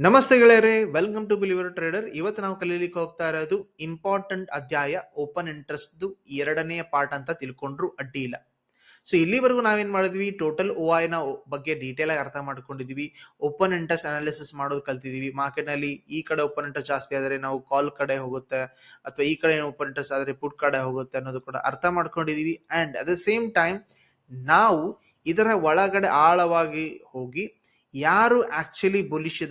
ನಮಸ್ತೆ ಗೆಳೆಯರೇ welcome to believer trader ಇವತ್ತು ನಾವು ಕಲೀಲಿಕ್ಕೆ ಹೋಗ್ತಾ ಇರೋದು ಇಂಪಾರ್ಟೆಂಟ್ ಅಧ್ಯಾಯ ಓಪನ್ ಇಂಟ್ರೆಸ್ಟ್ ಎರಡನೇ ಪಾರ್ಟ್ ಅಂತ ತಿಳ್ಕೊಂಡ್ರು ಅಡ್ಡಿ ಇಲ್ಲ ಸೊ ಇಲ್ಲಿವರೆಗೂ ನಾವೇನ್ ಮಾಡಿದ್ವಿ? ಟೋಟಲ್ ಓ ನ ಬಗ್ಗೆ ಡೀಟೇಲ್ ಆಗಿ ಅರ್ಥ ಮಾಡ್ಕೊಂಡಿದ್ವಿ ಓಪನ್ ಇಂಟ್ರೆಸ್ಟ್ ಅನಾಲಿಸಿಸ್ ಮಾಡೋದು ಕಲ್ತಿದೀವಿ ಮಾರ್ಕೆಟ್ನಲ್ಲಿ ಈ ಕಡೆ ಓಪನ್ ಇಂಟ್ರೆಸ್ಟ್ ಜಾಸ್ತಿ ಆದ್ರೆ ನಾವು ಕಾಲ್ ಕಡೆ ಹೋಗುತ್ತೆ, ಅಥವಾ ಈ ಕಡೆ ಓಪನ್ ಇಂಟ್ರೆಸ್ಟ್ ಆದ್ರೆ ಪುಟ್ ಕಡೆ ಹೋಗುತ್ತೆ ಅನ್ನೋದು ಕೂಡ ಅರ್ಥ ಮಾಡ್ಕೊಂಡಿದೀವಿ and at the same time ನಾವು ಇದರ ಒಳಗಡೆ ಆಳವಾಗಿ ಹೋಗಿ ಯಾರು ಆಕ್ಚುಲಿ ಬುಲಿಶ್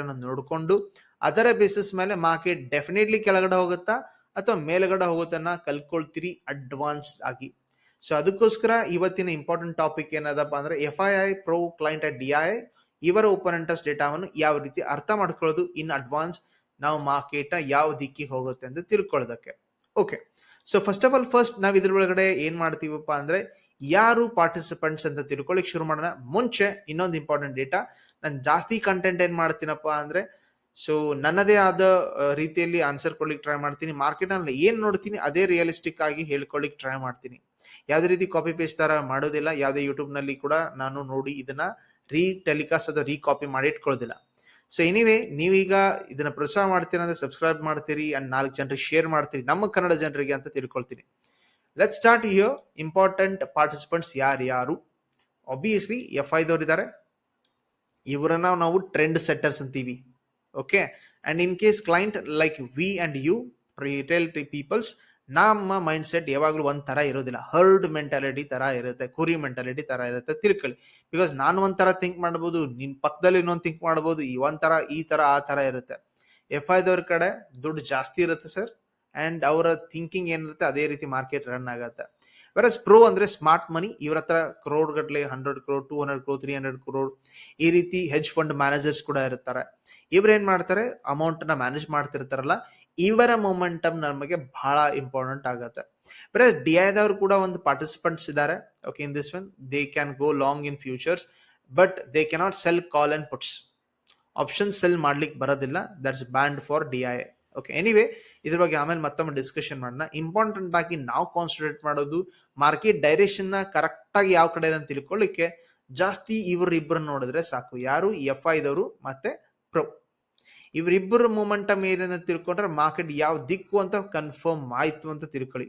ಅನ್ನೋದು ನೋಡಿಕೊಂಡು ಅದರ ಬೇಸಿಸ್ ಮೇಲೆ ಮಾರ್ಕೆಟ್ ಡೆಫಿನೆಟ್ಲಿ ಕೆಳಗಡೆ ಹೋಗುತ್ತಾ ಅಥವಾ ಮೇಲ್ಗಡೆ ಹೋಗುತ್ತನ್ನ ಕಲ್ಕೊಳ್ತೀರಿ ಅಡ್ವಾನ್ಸ್ ಆಗಿ. ಸೊ ಅದಕ್ಕೋಸ್ಕರ ಇವತ್ತಿನ ಇಂಪಾರ್ಟೆಂಟ್ ಟಾಪಿಕ್ ಏನದಪ್ಪ ಅಂದ್ರೆ F I I pro client D I ಇವರ ಓಪನ್ ಇಂಟ್ರೆಸ್ಟ್ ಡೇಟಾವನ್ನು ಯಾವ ರೀತಿ ಅರ್ಥ ಮಾಡ್ಕೊಳ್ಳೋದು ಇನ್ ಅಡ್ವಾನ್ಸ್ ನಾವು ಮಾರ್ಕೆಟ್ ಯಾವ ದಿಕ್ಕಿಗೆ ಹೋಗುತ್ತೆ ಅಂತ ತಿಳ್ಕೊಳ್ಳೋದಕ್ಕೆ. Okay so first of all first ನಾವು ಇದ್ರ ಒಳಗಡೆ ಏನ್ ಮಾಡ್ತೀವಪ್ಪ ಅಂದ್ರೆ, ಯಾರು ಪಾರ್ಟಿಸಿಪೆಂಟ್ಸ್ ಅಂತ ತಿಳ್ಕೊಳ್ಳಿಕ್ ಶುರು ಮಾಡೋಣ. ಮುಂಚೆ ಇನ್ನೊಂದು ಇಂಪಾರ್ಟೆಂಟ್ ಡೇಟಾ ನಾನು ಜಾಸ್ತಿ ಕಂಟೆಂಟ್ ಏನ್ ಮಾಡ್ತೀನಪ್ಪ ಅಂದ್ರೆ ಸೊ ನನ್ನದೇ ಆದ ರೀತಿಯಲ್ಲಿ ಆನ್ಸರ್ ಕೊಡ್ಲಿಕ್ಕೆ ಟ್ರೈ ಮಾಡ್ತೀನಿ. ಮಾರ್ಕೆಟ್ ಏನು ನೋಡ್ತೀನಿ ಅದೇ ರಿಯಲಿಸ್ಟಿಕ್ ಆಗಿ ಹೇಳ್ಕೊಳ್ಳಿಕ್ ಟ್ರೈ ಮಾಡ್ತೀನಿ. ಯಾವ್ದೇ ರೀತಿ ಕಾಪಿ ಪೇಸ್ಟ್ ತರ ಮಾಡೋದಿಲ್ಲ. ಯಾವ್ದೇ ಯೂಟ್ಯೂಬ್ನಲ್ಲಿ ಕೂಡ ನಾನು ನೋಡಿ ಇದನ್ನ ರೀ ಟೆಲಿಕಾಸ್ಟ್ ಅಥವಾ ರೀ ಕಾಪಿ ಮಾಡಿ ಇಟ್ಕೊಳ್ಳೋದಿಲ್ಲ ಸೊ ಎನಿವೇ ನೀವೀಗ ಇದನ್ನ ಪ್ರೋತ್ಸಾಹ ಮಾಡ್ತೀರ ಅಂದ್ರೆ ಸಬ್ಸ್ಕ್ರೈಬ್ ಮಾಡ್ತೀರಿ ಅಂಡ್ ನಾಲ್ಕು ಜನರಿಗೆ ಶೇರ್ ಮಾಡ್ತೀರಿ, ನಮ್ಮ ಕನ್ನಡ ಜನರಿಗೆ ಅಂತ ತಿಳ್ಕೊಳ್ತೀನಿ. Let start here important participants ಯಾರು ಯಾರು? ಆಬ್ವಿಯಸ್ಲಿ ಎಫ್ ಐದವ್ರು ಇದ್ದಾರೆ ಇವರನ್ನ ನಾವು ಟ್ರೆಂಡ್ ಸೆಟ್ಟರ್ಸ್ ಅಂತೀವಿ. Okay and in case client like we and you retail peoples ನಮ್ಮ ಮೈಂಡ್ ಸೆಟ್ ಯಾವಾಗಲೂ ಒಂದ್ ತರ ಇರೋದಿಲ್ಲ. ಹರ್ಡ್ ಮೆಂಟಾಲಿಟಿ ತರ ಇರುತ್ತೆ, ಕುರಿ ಮೆಂಟಾಲಿಟಿ ತರ ಇರುತ್ತೆ. ತಿಳ್ಕೊಳ್ಳಿ. ಬಿಕಾಸ್ ನಾನು ಒಂಥರ ಥಿಂಕ್ ಮಾಡ್ಬೋದು, ನಿನ್ ಪಕ್ಕದಲ್ಲಿ ಇನ್ನೊಂದು ಥಿಂಕ್ ಮಾಡ್ಬೋದು, ಈ ಒಂಥರ ಈ ತರ, ಆ ತರ ಇರುತ್ತೆ. ಎಫ್ ಐದವ್ರ ಕಡೆ ದುಡ್ಡು ಜಾಸ್ತಿ ಇರುತ್ತೆ ಸರ್. ಅಂಡ್ ಅವರ ಥಿಂಕಿಂಗ್ ಏನಿರುತ್ತೆ, ಅದೇ ರೀತಿ ಮಾರ್ಕೆಟ್ ರನ್ ಆಗುತ್ತೆ. ವೆರಸ್ ಪ್ರೋ ಅಂದ್ರೆ ಸ್ಮಾರ್ಟ್ ಮನಿ ಇವ್ರ ಹತ್ರ ಕ್ರೋಡ್ ಗಟ್ಲೆ hundred crore two hundred crore three hundred crore ಈ ರೀತಿ ಹೆಜ್ ಫಂಡ್ ಮ್ಯಾನೇಜರ್ಸ್ ಕೂಡ ಇರ್ತಾರೆ. ಇವ್ರು ಏನ್ ಮಾಡ್ತಾರೆ? ಅಮೌಂಟ್ನ ಮ್ಯಾನೇಜ್ ಮಾಡ್ತಿರ್ತಾರಲ್ಲ ಇವರ ಮೊಮೆಂಟಮ್ ನಮಗೆ ಬಹಳ ಇಂಪಾರ್ಟೆಂಟ್ ಆಗುತ್ತೆ. ಬರೇ ಡಿ ದವರು ಕೂಡ ಒಂದು ಪಾರ್ಟಿಸಿಪೆಂಟ್ಸ್ ಇದ್ದಾರೆ okay in this one they can go long in futures but they cannot sell call and puts option sell ಮಾಡ್ಲಿಕ್ಕೆ ಬರೋದಿಲ್ಲ that's banned for D I okay anyway ಇದ್ರ ಬಗ್ಗೆ ಆಮೇಲೆ ಮತ್ತೊಮ್ಮೆ ಡಿಸ್ಕಷನ್ ಮಾಡೋಣ. ಇಂಪಾರ್ಟೆಂಟ್ ಆಗಿ ನಾವು ಕಾನ್ಸಂಟ್ರೇಟ್ ಮಾಡೋದು ಮಾರ್ಕೆಟ್ ಡೈರೆಕ್ಷನ್ನ ಕರೆಕ್ಟ್ ಆಗಿ ಯಾವ ಕಡೆ ಅಂತ ತಿಳ್ಕೊಳ್ಳಿಕ್ಕೆ ಜಾಸ್ತಿ ಇವ್ರಿಬ್ರು ನೋಡಿದ್ರೆ ಸಾಕು. ಯಾರು ಎಫ್ ಐದವರು ಮತ್ತೆ ಪ್ರೋ ಇವರಿಬ್ಬರ ಮೂಮೆಂಟಮ್ ಏನೇನ ತಿಳ್ಕೊಂಡ್ರೆ ಮಾರ್ಕೆಟ್ ಯಾವ ದಿಕ್ಕು ಅಂತ ಕನ್ಫರ್ಮ್ ಆಯ್ತು ಅಂತ ತಿಳ್ಕೊಳ್ಳಿ.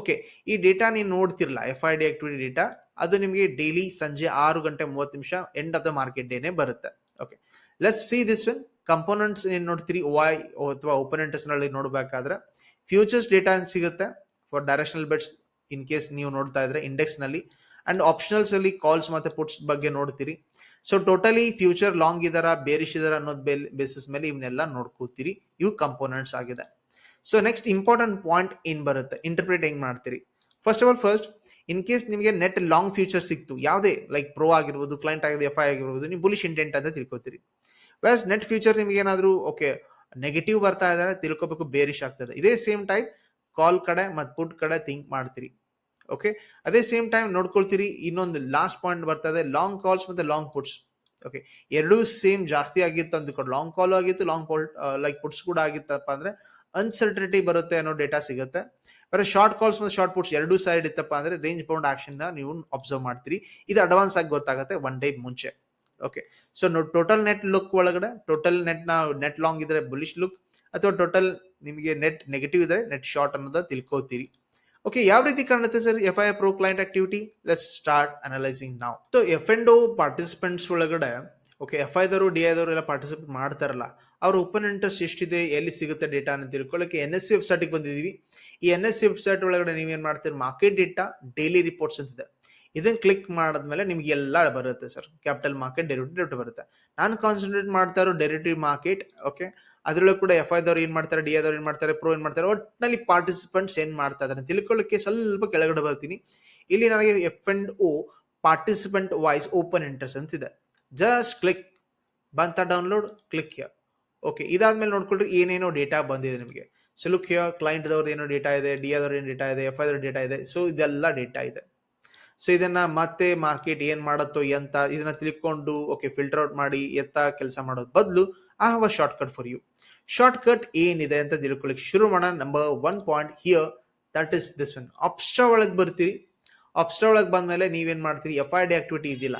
ಓಕೆ ಈ ಡೇಟಾ ನೀವು ನೋಡ್ತಿರಲ್ಲ F I D activity data ಅದು ನಿಮಗೆ ಡೈಲಿ ಸಂಜೆ ಆರು ಗಂಟೆ ಮೂವತ್ತು ನಿಮಿಷ ಎಂಡ್ ಆಫ್ ದ ಮಾರ್ಕೆಟ್ ಡೇನೆ ಬರುತ್ತೆ. Okay let's see this when components ಏನ್ ನೋಡ್ತೀರಿ ವೈ ಅಥವಾ ಓಪನ್ ಇಂಟ್ರೆಸ್ಟ್ನಲ್ಲಿ ನೋಡಬೇಕಾದ್ರೆ ಫ್ಯೂಚರ್ಸ್ ಡೇಟಾ ಸಿಗುತ್ತೆ? For directional bets in case ನೀವು ನೋಡ್ತಾ ಇದ್ರೆ ಇಂಡೆಕ್ಸ್ನಲ್ಲಿ. ಅಂಡ್ ಆಪ್ಷನಲ್ಸ್ ಅಲ್ಲಿ ಕಾಲ್ಸ್ ಮತ್ತೆ ಪುಟ್ಸ್ ಬಗ್ಗೆ ನೋಡ್ತೀರಿ. ಸೊ ಟೋಟಲಿ ಫ್ಯೂಚರ್ ಲಾಂಗ್ ಇದಾರ ಬೇರಿಶ್ ಇದಾರ ಅನ್ನೋದ್ ಬೇಸಿಸ್ ಮೇಲೆ ಇವನ್ನೆಲ್ಲ ನೋಡ್ಕೋತೀರಿ. ಇವು ಕಂಪೋನೆಂಟ್ಸ್ ಆಗಿದೆ. ಸೊ ನೆಕ್ಸ್ಟ್ ಇಂಪಾರ್ಟೆಂಟ್ ಪಾಯಿಂಟ್ ಏನ್ ಬರುತ್ತೆ? ಇಂಟರ್ಪ್ರಿಟ್ ಹೆಂಗ್ ಮಾಡ್ತೀರಿ? First of all first in case ನಿಮಗೆ ನೆಟ್ ಲಾಂಗ್ ಫ್ಯೂಚರ್ ಸಿಕ್ತು, ಯಾವುದೇ ಲೈಕ್ ಪ್ರೋ ಆಗಿರ್ಬೋದು ಕ್ಲೈಂಟ್ ಆಗಿದೆ ಎಫ್ ಐ ಆಗಿರ್ಬೋದು, ನೀವು ಬುಲಿಶ್ ಇಂಟೆಂಟ್ ಅಂತ ತಿಳ್ಕೊತೀರಿ. ವೆಸ್ ನೆಟ್ ಫ್ಯೂಚರ್ ನಿಮ್ಗೆ ಏನಾದರೂ ಓಕೆ ನೆಗೆಟಿವ್ ಬರ್ತಾ ಇದಾರೆ, ತಿಳ್ಕೊಬೇಕು ಬೇರಿಶ್ ಆಗ್ತದೆ ಇದೇ. ಸೇಮ್ ಟೈಪ್ ಕಾಲ್ ಕಡೆ ಮತ್ತು ಪುಟ್ ಕಡೆ ಥಿಂಕ್ ಮಾಡ್ತೀರಿ. ಓಕೆ ಅದೇ ಸೇಮ್ ಟೈಮ್ ನೋಡ್ಕೊಳ್ತೀರಿ, ಇನ್ನೊಂದು ಲಾಸ್ಟ್ ಪಾಯಿಂಟ್ ಬರ್ತದೆ ಲಾಂಗ್ ಕಾಲ್ಸ್ ಮತ್ತೆ ಲಾಂಗ್ ಪುಟ್ಸ್ ಓಕೆ ಎರಡೂ ಸೇಮ್ ಜಾಸ್ತಿ ಆಗಿತ್ತು ಅಂದ್ಕೊಂಡು ಲಾಂಗ್ ಕಾಲ್ ಆಗಿತ್ತು ಲಾಂಗ್ ಕಾಲ್ ಲೈಕ್ ಪುಟ್ಸ್ ಕೂಡ ಆಗಿತ್ತಪ್ಪ ಅಂದ್ರೆ ಅನ್ಸರ್ಟನಿಟಿ ಬರುತ್ತೆ ಅನ್ನೋ ಡೇಟಾ ಸಿಗುತ್ತೆ. ಬರೀ ಶಾರ್ಟ್ ಕಾಲ್ಸ್ ಮತ್ತು ಶಾರ್ಟ್ ಪುಟ್ಸ್ ಎರಡೂ ಸೈಡ್ ಇತ್ತಪ್ಪ ಅಂದ್ರೆ ರೇಂಜ್ ಬೌಂಡ್ ಆಕ್ಷನ್ ನೀವು ಅಬ್ಸರ್ವ್ ಮಾಡ್ತೀರಿ. ಇದು ಅಡ್ವಾನ್ಸ್ ಆಗಿ ಗೊತ್ತಾಗುತ್ತೆ ಒನ್ ಡೇ ಮುಂಚೆ. Okay so total net look ಒಳಗಡೆ ಟೋಟಲ್ ನೆಟ್ನ ನೆಟ್ ಲಾಂಗ್ ಇದ್ರೆ ಬುಲಿಶ್ ಲುಕ್ ಅಥವಾ ಟೋಟಲ್ ನಿಮಗೆ ನೆಟ್ ನೆಗೆಟಿವ್ ಇದ್ರೆ ನೆಟ್ ಶಾರ್ಟ್ ಅನ್ನೋದ ತಿಳ್ಕೋತೀರಿ ಓಕೆ ಯಾವ ರೀತಿ ಕಾಣುತ್ತೆ sir F I pro client activity let's start analysing ನಾವು so F and O participants ಒಳಗಡೆ ಓಕೆ ಎಫ್ ದವರು ಡಿ ಐದವರು ಎಲ್ಲ ಪಾರ್ಟಿಸಿಪೇಟ್ ಮಾಡ್ತಾರಲ್ಲ, ಅವ್ರ ಓಪನ್ ಇಂಟ್ರೆಸ್ಟ್ ಎಷ್ಟಿದೆ, ಎಲ್ಲಿ ಸಿಗುತ್ತೆ ಡೇಟಾ ಅಂತ ತಿಳ್ಕೊಳ್ಳೋಕೆ ಎನ್ ಎಸ್ ಸಿ ವೆಬ್ಸೈಟ್ಗೆ ಬಂದಿದ್ದೀವಿ ಈ ಎನ್ ಎಸ್ ಸಿ ವೆಬ್ಸೈಟ್ ಒಳಗಡೆ ನೀವೇನು ಮಾಡ್ತೀರಿ? ಮಾರ್ಕೆಟ್ ಡೇಟಾ ಡೈಲಿ ರಿಪೋರ್ಟ್ಸ್ ಅಂತಿದೆ ಇದನ್ನ ಕ್ಲಿಕ್ ಮಾಡಿದ್ಮೇಲೆ ನಿಮ್ಗೆ ಎಲ್ಲ ಬರುತ್ತೆ ಸರ್ ಕ್ಯಾಪಿಟಲ್ ಮಾರ್ಕೆಟ್ ಡೆರಿವೇಟಿವ್ ಬರುತ್ತೆ. ನಾನು ಕಾನ್ಸಂಟ್ರೇಟ್ ಮಾಡ್ತಾ ಇರೋ ಡೆರಿವೇಟಿವ್ ಮಾರ್ಕೆಟ್ ಓಕೆ ಅದ್ರೊಳಗೆ ಕೂಡ ಎಫ್ ಐದವ್ರು ಏನ್ ಮಾಡ್ತಾರೆ ಡಿ ಐದವ್ರು ಏನ್ ಮಾಡ್ತಾರೆ ಪ್ರೋ ಏನ್ ಮಾಡ್ತಾರೆ ಒಟ್ಟಿನಲ್ಲಿ ಪಾರ್ಟಿಸಿಪೆಂಟ್ಸ್ ಏನ್ ಮಾಡ್ತಾ ಇದಾರೆ ತಿಳ್ಕೊಳ್ಳಿಕ್ಕೆ ಸ್ವಲ್ಪ ಕೆಳಗಡೆ ಬರ್ತೀನಿ. ಇಲ್ಲಿ ನನಗೆ F and O participant wise open interest ಅಂತ ಇದೆ. ಜಸ್ಟ್ ಕ್ಲಿಕ್ ಬಂತ ಡೌನ್ಲೋಡ್ ಕ್ಲಿಕ್ ಹಿಯರ್ ಓಕೆ ಇದಾದ್ಮೇಲೆ ನೋಡ್ಕೊಳ್ರಿ ಏನೇನೋ ಡೇಟಾ ಬಂದಿದೆ ನಿಮಗೆ. ಸೊ ಲುಕ್ ಹಿಯರ್ ಕ್ಲೈಂಟ್ ದವ್ರದ್ದು ಏನೋ ಡೇಟಾ ಇದೆ ಡಿ ಆದವ್ರ ಏನು ಡೇಟಾ ಇದೆ ಎಫ್ ಐದವ್ರ ಡೇಟಾ ಇದೆ. ಸೊ ಇದೆಲ್ಲ ಡೇಟಾ ಇದೆ. ಸೊ ಇದನ್ನ ಮತ್ತೆ ಮಾರ್ಕೆಟ್ ಏನ್ ಮಾಡುತ್ತೋ ಎಂತ ಇದನ್ನ ತಿಳ್ಕೊಂಡು ಓಕೆ ಫಿಲ್ಟರ್ ಔಟ್ ಮಾಡಿ ಎತ್ತ ಕೆಲಸ ಮಾಡೋದ್ ಬದಲು have a short cut for you short cut ಏನಿದೆ ಅಂತ ತಿಳ್ಕೊಳ್ಳಿಕ್ಕೆ ಶುರು ಮಾಡೋಣ. Number one point here that is this one ಅಪ್ಸ್ಟ್ರಾ ಒಳಗೆ ಬರ್ತೀರಿ. ಅಪ್ಸ್ಟ್ರಾ ಒಳಗೆ ಬಂದ್ಮೇಲೆ ನೀವೇನು ಮಾಡ್ತೀರಿ? ಎಫ್ ಐ ಡಿ ಆಕ್ಟಿವಿಟಿ ಇದಿಲ್ಲ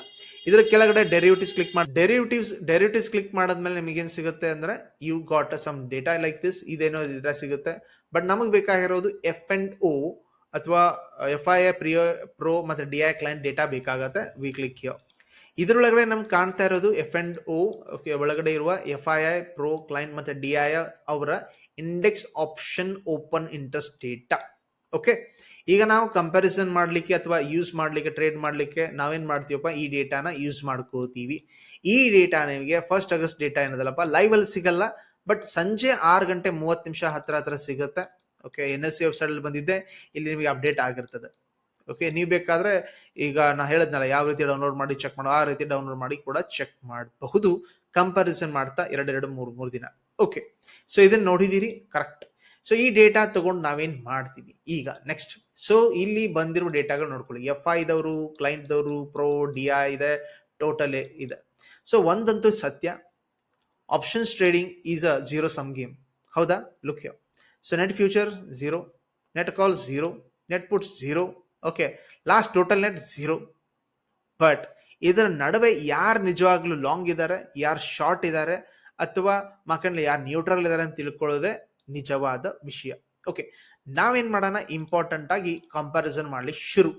ಇದರ ಕೆಳಗಡೆ ಡೆರಿವಿಟಿವ್ಸ್ ಕ್ಲಿಕ್ ಮಾಡಿ ಡೆರಿವಿಟಿವ್ಸ್ ಡೆರಿವಿಟಿವ್ಸ್ ಕ್ಲಿಕ್ ಮಾಡಿದ್ಮೇಲೆ ನಿಮಗೆ ಏನ್ ಸಿಗುತ್ತೆ ಅಂದರೆ you got some data like this ಇದೇನೋ ಡೇಟಾ ಸಿಗುತ್ತೆ. ಬಟ್ ನಮಗೆ ಬೇಕಾಗಿರೋದು ಎಫ್ ಎಂಡ್ ಒ ಅಥವಾ ಎಫ್ ಐ ಎ ಪ್ರಿಯೋ ಪ್ರೊ ಮತ್ತು ಡಿ ಐ ಕ್ಲೈಂಟ್ ಡೇಟಾ ಬೇಕಾಗತ್ತೆ. ವಿ ಕ್ಲಿಕ್ ಹಿಯರ್ ಇದರೊಳಗಡೆ ನಮ್ಗೆ ಕಾಣ್ತಾ ಇರೋದು ಎಫ್ ಅಂಡ್ ಓ ಒಳಗಡೆ ಇರುವ F I I pro client ಮತ್ತೆ ಡಿ ಐ ಅವರ index option open interest data okay ಈಗ ನಾವು ಕಂಪ್ಯಾರಿಸನ್ ಮಾಡ್ಲಿಕ್ಕೆ ಅಥವಾ ಯೂಸ್ ಮಾಡ್ಲಿಕ್ಕೆ ಟ್ರೇಡ್ ಮಾಡ್ಲಿಕ್ಕೆ ನಾವೇನು ಮಾಡ್ತೀವಪ್ಪ? ಈ ಡೇಟಾನ ಯೂಸ್ ಮಾಡ್ಕೋತೀವಿ. ಈ ಡೇಟಾ ನಿಮಗೆ ಫಸ್ಟ್ ಆಗಸ್ಟ್ ಡೇಟಾ ಏನದಲ್ಲಪ್ಪ? ಲೈವ್ ಅಲ್ಲಿ ಸಿಗಲ್ಲ ಬಟ್ ಸಂಜೆ ಆರು ಗಂಟೆ ಮೂವತ್ತು ನಿಮಿಷ ಹತ್ರ ಹತ್ರ ಸಿಗುತ್ತೆ okay N S C website ಅಲ್ಲಿ ಬಂದಿದ್ದೆ, ಇಲ್ಲಿ ನಿಮಗೆ ಅಪ್ಡೇಟ್ ಆಗಿರ್ತದೆ. ಓಕೆ ನೀವು ಬೇಕಾದ್ರೆ ಈಗ ನಾ ಹೇಳಿದ್ನಲ್ಲ, ಯಾವ ರೀತಿ ಡೌನ್ಲೋಡ್ ಮಾಡಿ ಚೆಕ್ ಮಾಡೋ, ಆ ರೀತಿ ಡೌನ್ಲೋಡ್ ಮಾಡಿ ಕೂಡ ಚೆಕ್ ಮಾಡಬಹುದು. ಕಂಪ್ಯಾರಿಸನ್ ಮಾಡ್ತಾ ಎರಡೆರಡು ಮೂರು ಮೂರು ದಿನ. ಓಕೆ ಸೊ ಇದನ್ನ ನೋಡಿದಿರಿ ಕರೆಕ್ಟ್ ಸೊ ಈ ಡೇಟಾ ತಗೊಂಡು ನಾವೇನ್ ಮಾಡ್ತೀವಿ? ಈಗ ನೆಕ್ಸ್ಟ್ ಸೊ ಇಲ್ಲಿ ಬಂದಿರೋ ಡೇಟಾಗಳು ನೋಡ್ಕೊಳ್ಳಿ. ಎಫ್ ಐ ದವರು ಕ್ಲೈಂಟ್ ದವರು ಪ್ರೋ ಡಿ ಐ ಇದೆ ಟೋಟಲ್ ಇದೆ. ಸೊ ಒಂದಂತೂ ಸತ್ಯ options trading is a zero sum game ಹೌದಾ? Look yo so net future zero net call zero net puts zero okay last total net zero but ಇದರ ನಡುವೆ ಯಾರು ನಿಜವಾಗ್ಲೂ ಲಾಂಗ್ ಇದ್ದಾರೆ ಯಾರು ಶಾರ್ಟ್ ಇದ್ದಾರೆ ಅಥವಾ ಮಕ್ಕಳಲ್ಲಿ ಯಾರು ನ್ಯೂಟ್ರಲ್ ಇದ್ದಾರೆ ಅಂತ ತಿಳ್ಕೊಳ್ಳೋದೇ ನಿಜವಾದ ವಿಷಯ. ಓಕೆ ನಾವೇನ್ ಮಾಡೋಣ ಇಂಪಾರ್ಟೆಂಟ್ ಆಗಿ ಕಂಪ್ಯಾರಿಸನ್ ಮಾಡ್ಲಿಕ್ಕೆ ಶುರು.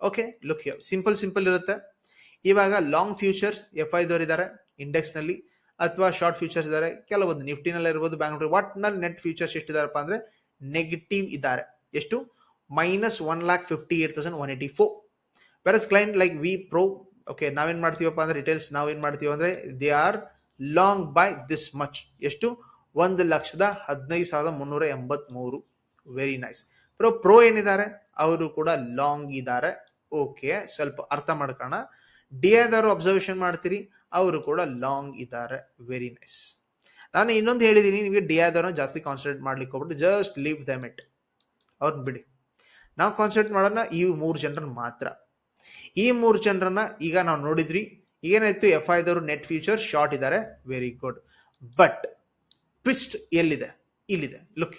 Okay look you simple simple ಇರುತ್ತೆ. ಇವಾಗ ಲಾಂಗ್ ಫ್ಯೂಚರ್ಸ್ ಎಫ್ ಐ ಇದ್ದಾರೆ ಇಂಡೆಕ್ಸ್ನಲ್ಲಿ, ಅಥವಾ ಶಾರ್ಟ್ ಫ್ಯೂಚರ್ಸ್ ಇದ್ದಾರೆ ಕೆಲವೊಂದು ನಿಫ್ಟಿನಲ್ಲಿ ಇರ್ಬೋದು ಬ್ಯಾಂಕ್ ವಾಟ್ನಲ್ಲಿ ನೆಟ್ ಫ್ಯೂಚರ್ಸ್ ಎಷ್ಟಿದಾರಪ್ಪ ಅಂದ್ರೆ ನೆಗೆಟಿವ್ ಇದ್ದಾರೆ. ಎಷ್ಟು? Minus one lakh fifty eight thousand one eighty four versus client like we pro okay ನಾವೇನ್ ಮಾಡ್ತೀವಪ್ಪ ಅಂದ್ರೆ ರಿಟೇಲ್ಸ್ ನಾವೇನ್ ಮಾಡ್ತೀವಿ ಅಂದ್ರೆ they are long by this much ಎಷ್ಟು ಒಂದು ಲಕ್ಷದ ಹದಿನೈದು ಸಾವಿರದ ಮುನ್ನೂರ ಎಂಬತ್ಮೂರು ವೆರಿ ನೈಸ್ ಪ್ರೋ ಪ್ರೋ ಏನಿದ್ದಾರೆ ಅವರು ಕೂಡ ಲಾಂಗ್ ಇದ್ದಾರೆ ಓಕೆ ಸ್ವಲ್ಪ ಅರ್ಥ ಮಾಡ್ಕೋಣ ಡಿ ಐದವರು ಅಬ್ಸರ್ವೇಷನ್ ಮಾಡ್ತೀರಿ ಅವರು ಕೂಡ ಲಾಂಗ್ ಇದ್ದಾರೆ ವೆರಿ ನೈಸ್ ನಾನು ಇನ್ನೊಂದು ಹೇಳಿದ್ದೀನಿ ನಿಮಗೆ ಡಿ ಐದವ್ರನ್ನ ಜಾಸ್ತಿ ಕಾನ್ಸಂಟ್ರೇಟ್ ಮಾಡ್ಲಿಕ್ಕೆ ಹೋಗ್ಬಿಟ್ಟು ಜಸ್ಟ್ ಲೀವ್ ದಮ್ ಇಟ್ ಅವ್ರನ್ನ ಬಿಡಿ ನಾವು ಕಾನ್ಸಂಟ್ರೇಟ್ ಮಾಡೋಣ ಈ ಮೂರು ಜನರನ್ನ ಮಾತ್ರ. ಈ ಮೂರು ಜನರನ್ನ ಈಗ ನಾವು ನೋಡಿದ್ರಿ ಏನಾಯ್ತು ಎಫ್ ಐ ದವರು ನೆಟ್ ಫ್ಯೂಚರ್ ಶಾರ್ಟ್ ಇದ್ದಾರೆ ವೆರಿ ಗುಡ್ ಬಟ್ ಟ್ವಿಸ್ಟ್ ಎಲ್ಲಿದೆ? ಇಲ್ಲಿದೆ. ಲುಕ್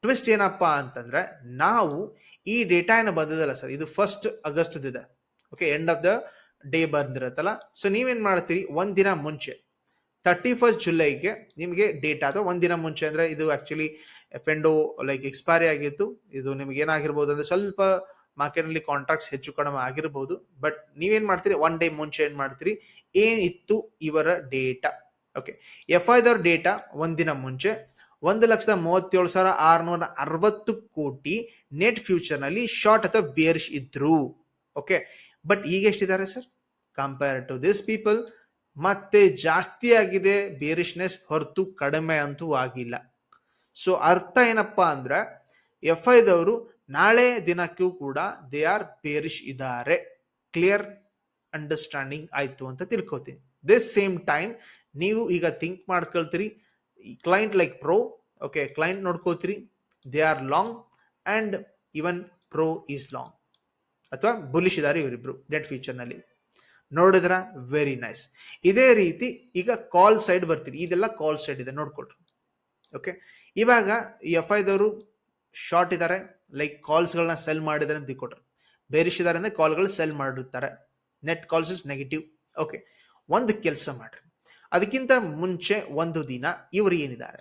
ಟ್ವಿಸ್ಟ್ ಏನಪ್ಪಾ ಅಂತಂದ್ರೆ, ನಾವು ಈ ಡೇಟಾ ಏನು ಬಂದಿದಲ್ಲ ಸರ್ ಇದು ಫಸ್ಟ್ ಆಗಸ್ಟ್ ಇದೆ okay end of the day ಬಂದಿರತ್ತಲ್ಲ. So ನೀವೇನ್ ಮಾಡ್ತೀರಿ? ಒಂದಿನ ದಿನ ಮುಂಚೆ. ತರ್ಟಿ ಫಸ್ಟ್ ಜುಲೈಗೆ ನಿಮಗೆ ಡೇಟಾ ಅಥವಾ ಒಂದಿನ ದಿನ ಮುಂಚೆ ಅಂದ್ರೆ ಇದು ಆ್ಯಕ್ಚುಲಿ ಫೆಂಡೋ ಲೈಕ್ ಎಕ್ಸ್ಪೈರಿ ಆಗಿತ್ತು. ಇದು ನಿಮ್ಗೆ ಏನಾಗಿರ್ಬೋದು ಅಂದ್ರೆ ಸ್ವಲ್ಪ ಮಾರ್ಕೆಟ್ನಲ್ಲಿ ಕಾಂಟ್ರಾಕ್ಟ್ಸ್ ಹೆಚ್ಚು ಕಡಿಮೆ ಆಗಿರ್ಬೋದು. ಬಟ್ ನೀವೇನ್ ಮಾಡ್ತೀರಿ? ಒನ್ ಡೇ ಮುಂಚೆ ಏನು ಮಾಡ್ತೀರಿ? ಏನಿತ್ತು ಇವರ ಡೇಟಾ ಓಕೆ ಎಫ್ ಐದವ್ರ ಡೇಟಾ ಒಂದಿನ ಮುಂಚೆ. ಒಂದು ಲಕ್ಷದ ಮೂವತ್ತೇಳು ಸಾವಿರ ಆರ್ನೂರ ಅರವತ್ತು ಕೋಟಿ ನೆಟ್ ಫ್ಯೂಚರ್ನಲ್ಲಿ ಶಾರ್ಟ್ ಅಥವಾ ಬೇರ್ಸ್ ಇದ್ರು. ಓಕೆ ಬಟ್ ಈಗ ಎಷ್ಟಿದ್ದಾರೆ sir compare to this people ಮತ್ತೆ ಜಾಸ್ತಿ ಆಗಿದೆ ಬೇರಿಶ್ನೆಸ್ ಹೊರತು ಕಡಿಮೆ ಅಂತೂ ಆಗಿಲ್ಲ. ಸೊ ಅರ್ಥ ಏನಪ್ಪಾ ಅಂದ್ರೆ ಎಫ್ ಐ ದವರು ನಾಳೆ ದಿನಕ್ಕೂ ಕೂಡ ದೇ ಆರ್ ಬೇರಿಶ್ ಇದ್ದಾರೆ. ಕ್ಲಿಯರ್ ಅಂಡರ್ಸ್ಟ್ಯಾಂಡಿಂಗ್ ಆಯ್ತು ಅಂತ ತಿಳ್ಕೊತೀನಿ. ದಿಸ್ ಸೇಮ್ ಟೈಮ್ ನೀವು ಈಗ think ಮಾಡ್ಕೊಳ್ತೀರಿ client like pro okay client ನೋಡ್ಕೋತೀರಿ they are long and even pro is long ಅಥವಾ ಬುಲಿಶ್ ಇದ್ದಾರೆ ಇವರಿಬ್ರು ನೆಟ್ ಫ್ಯೂಚರ್ನಲ್ಲಿ. ನೋಡಿದ್ರ? ವೆರಿ ನೈಸ್ ಇದೇ ರೀತಿ ಈಗ ಕಾಲ್ ಸೈಡ್ ಬರ್ತೀನಿ. ಇದೆಲ್ಲ ಕಾಲ್ ಸೈಡ್ ಇದೆ, ನೋಡ್ಕೊಳ್ರಿ. ಓಕೆ ಇವಾಗ ಈ ಎಫ್ ದವರು ಶಾರ್ಟ್ ಇದ್ದಾರೆ ಲೈಕ್ ಕಾಲ್ಸ್ಗಳನ್ನ ಸೆಲ್ ಮಾಡಿದ್ದಾರೆ ಅಂತ ಬೇರಿಶ್ ಇದ್ದಾರೆ ಅಂದ್ರೆ ಕಾಲ್ಗಳು ಸೆಲ್ ಮಾಡಿರ್ತಾರೆ. Net calls is negative okay ಒಂದು ಕೆಲಸ ಮಾಡ್ರಿ. ಅದಕ್ಕಿಂತ ಮುಂಚೆ ಒಂದು ದಿನ ಇವರು ಏನಿದ್ದಾರೆ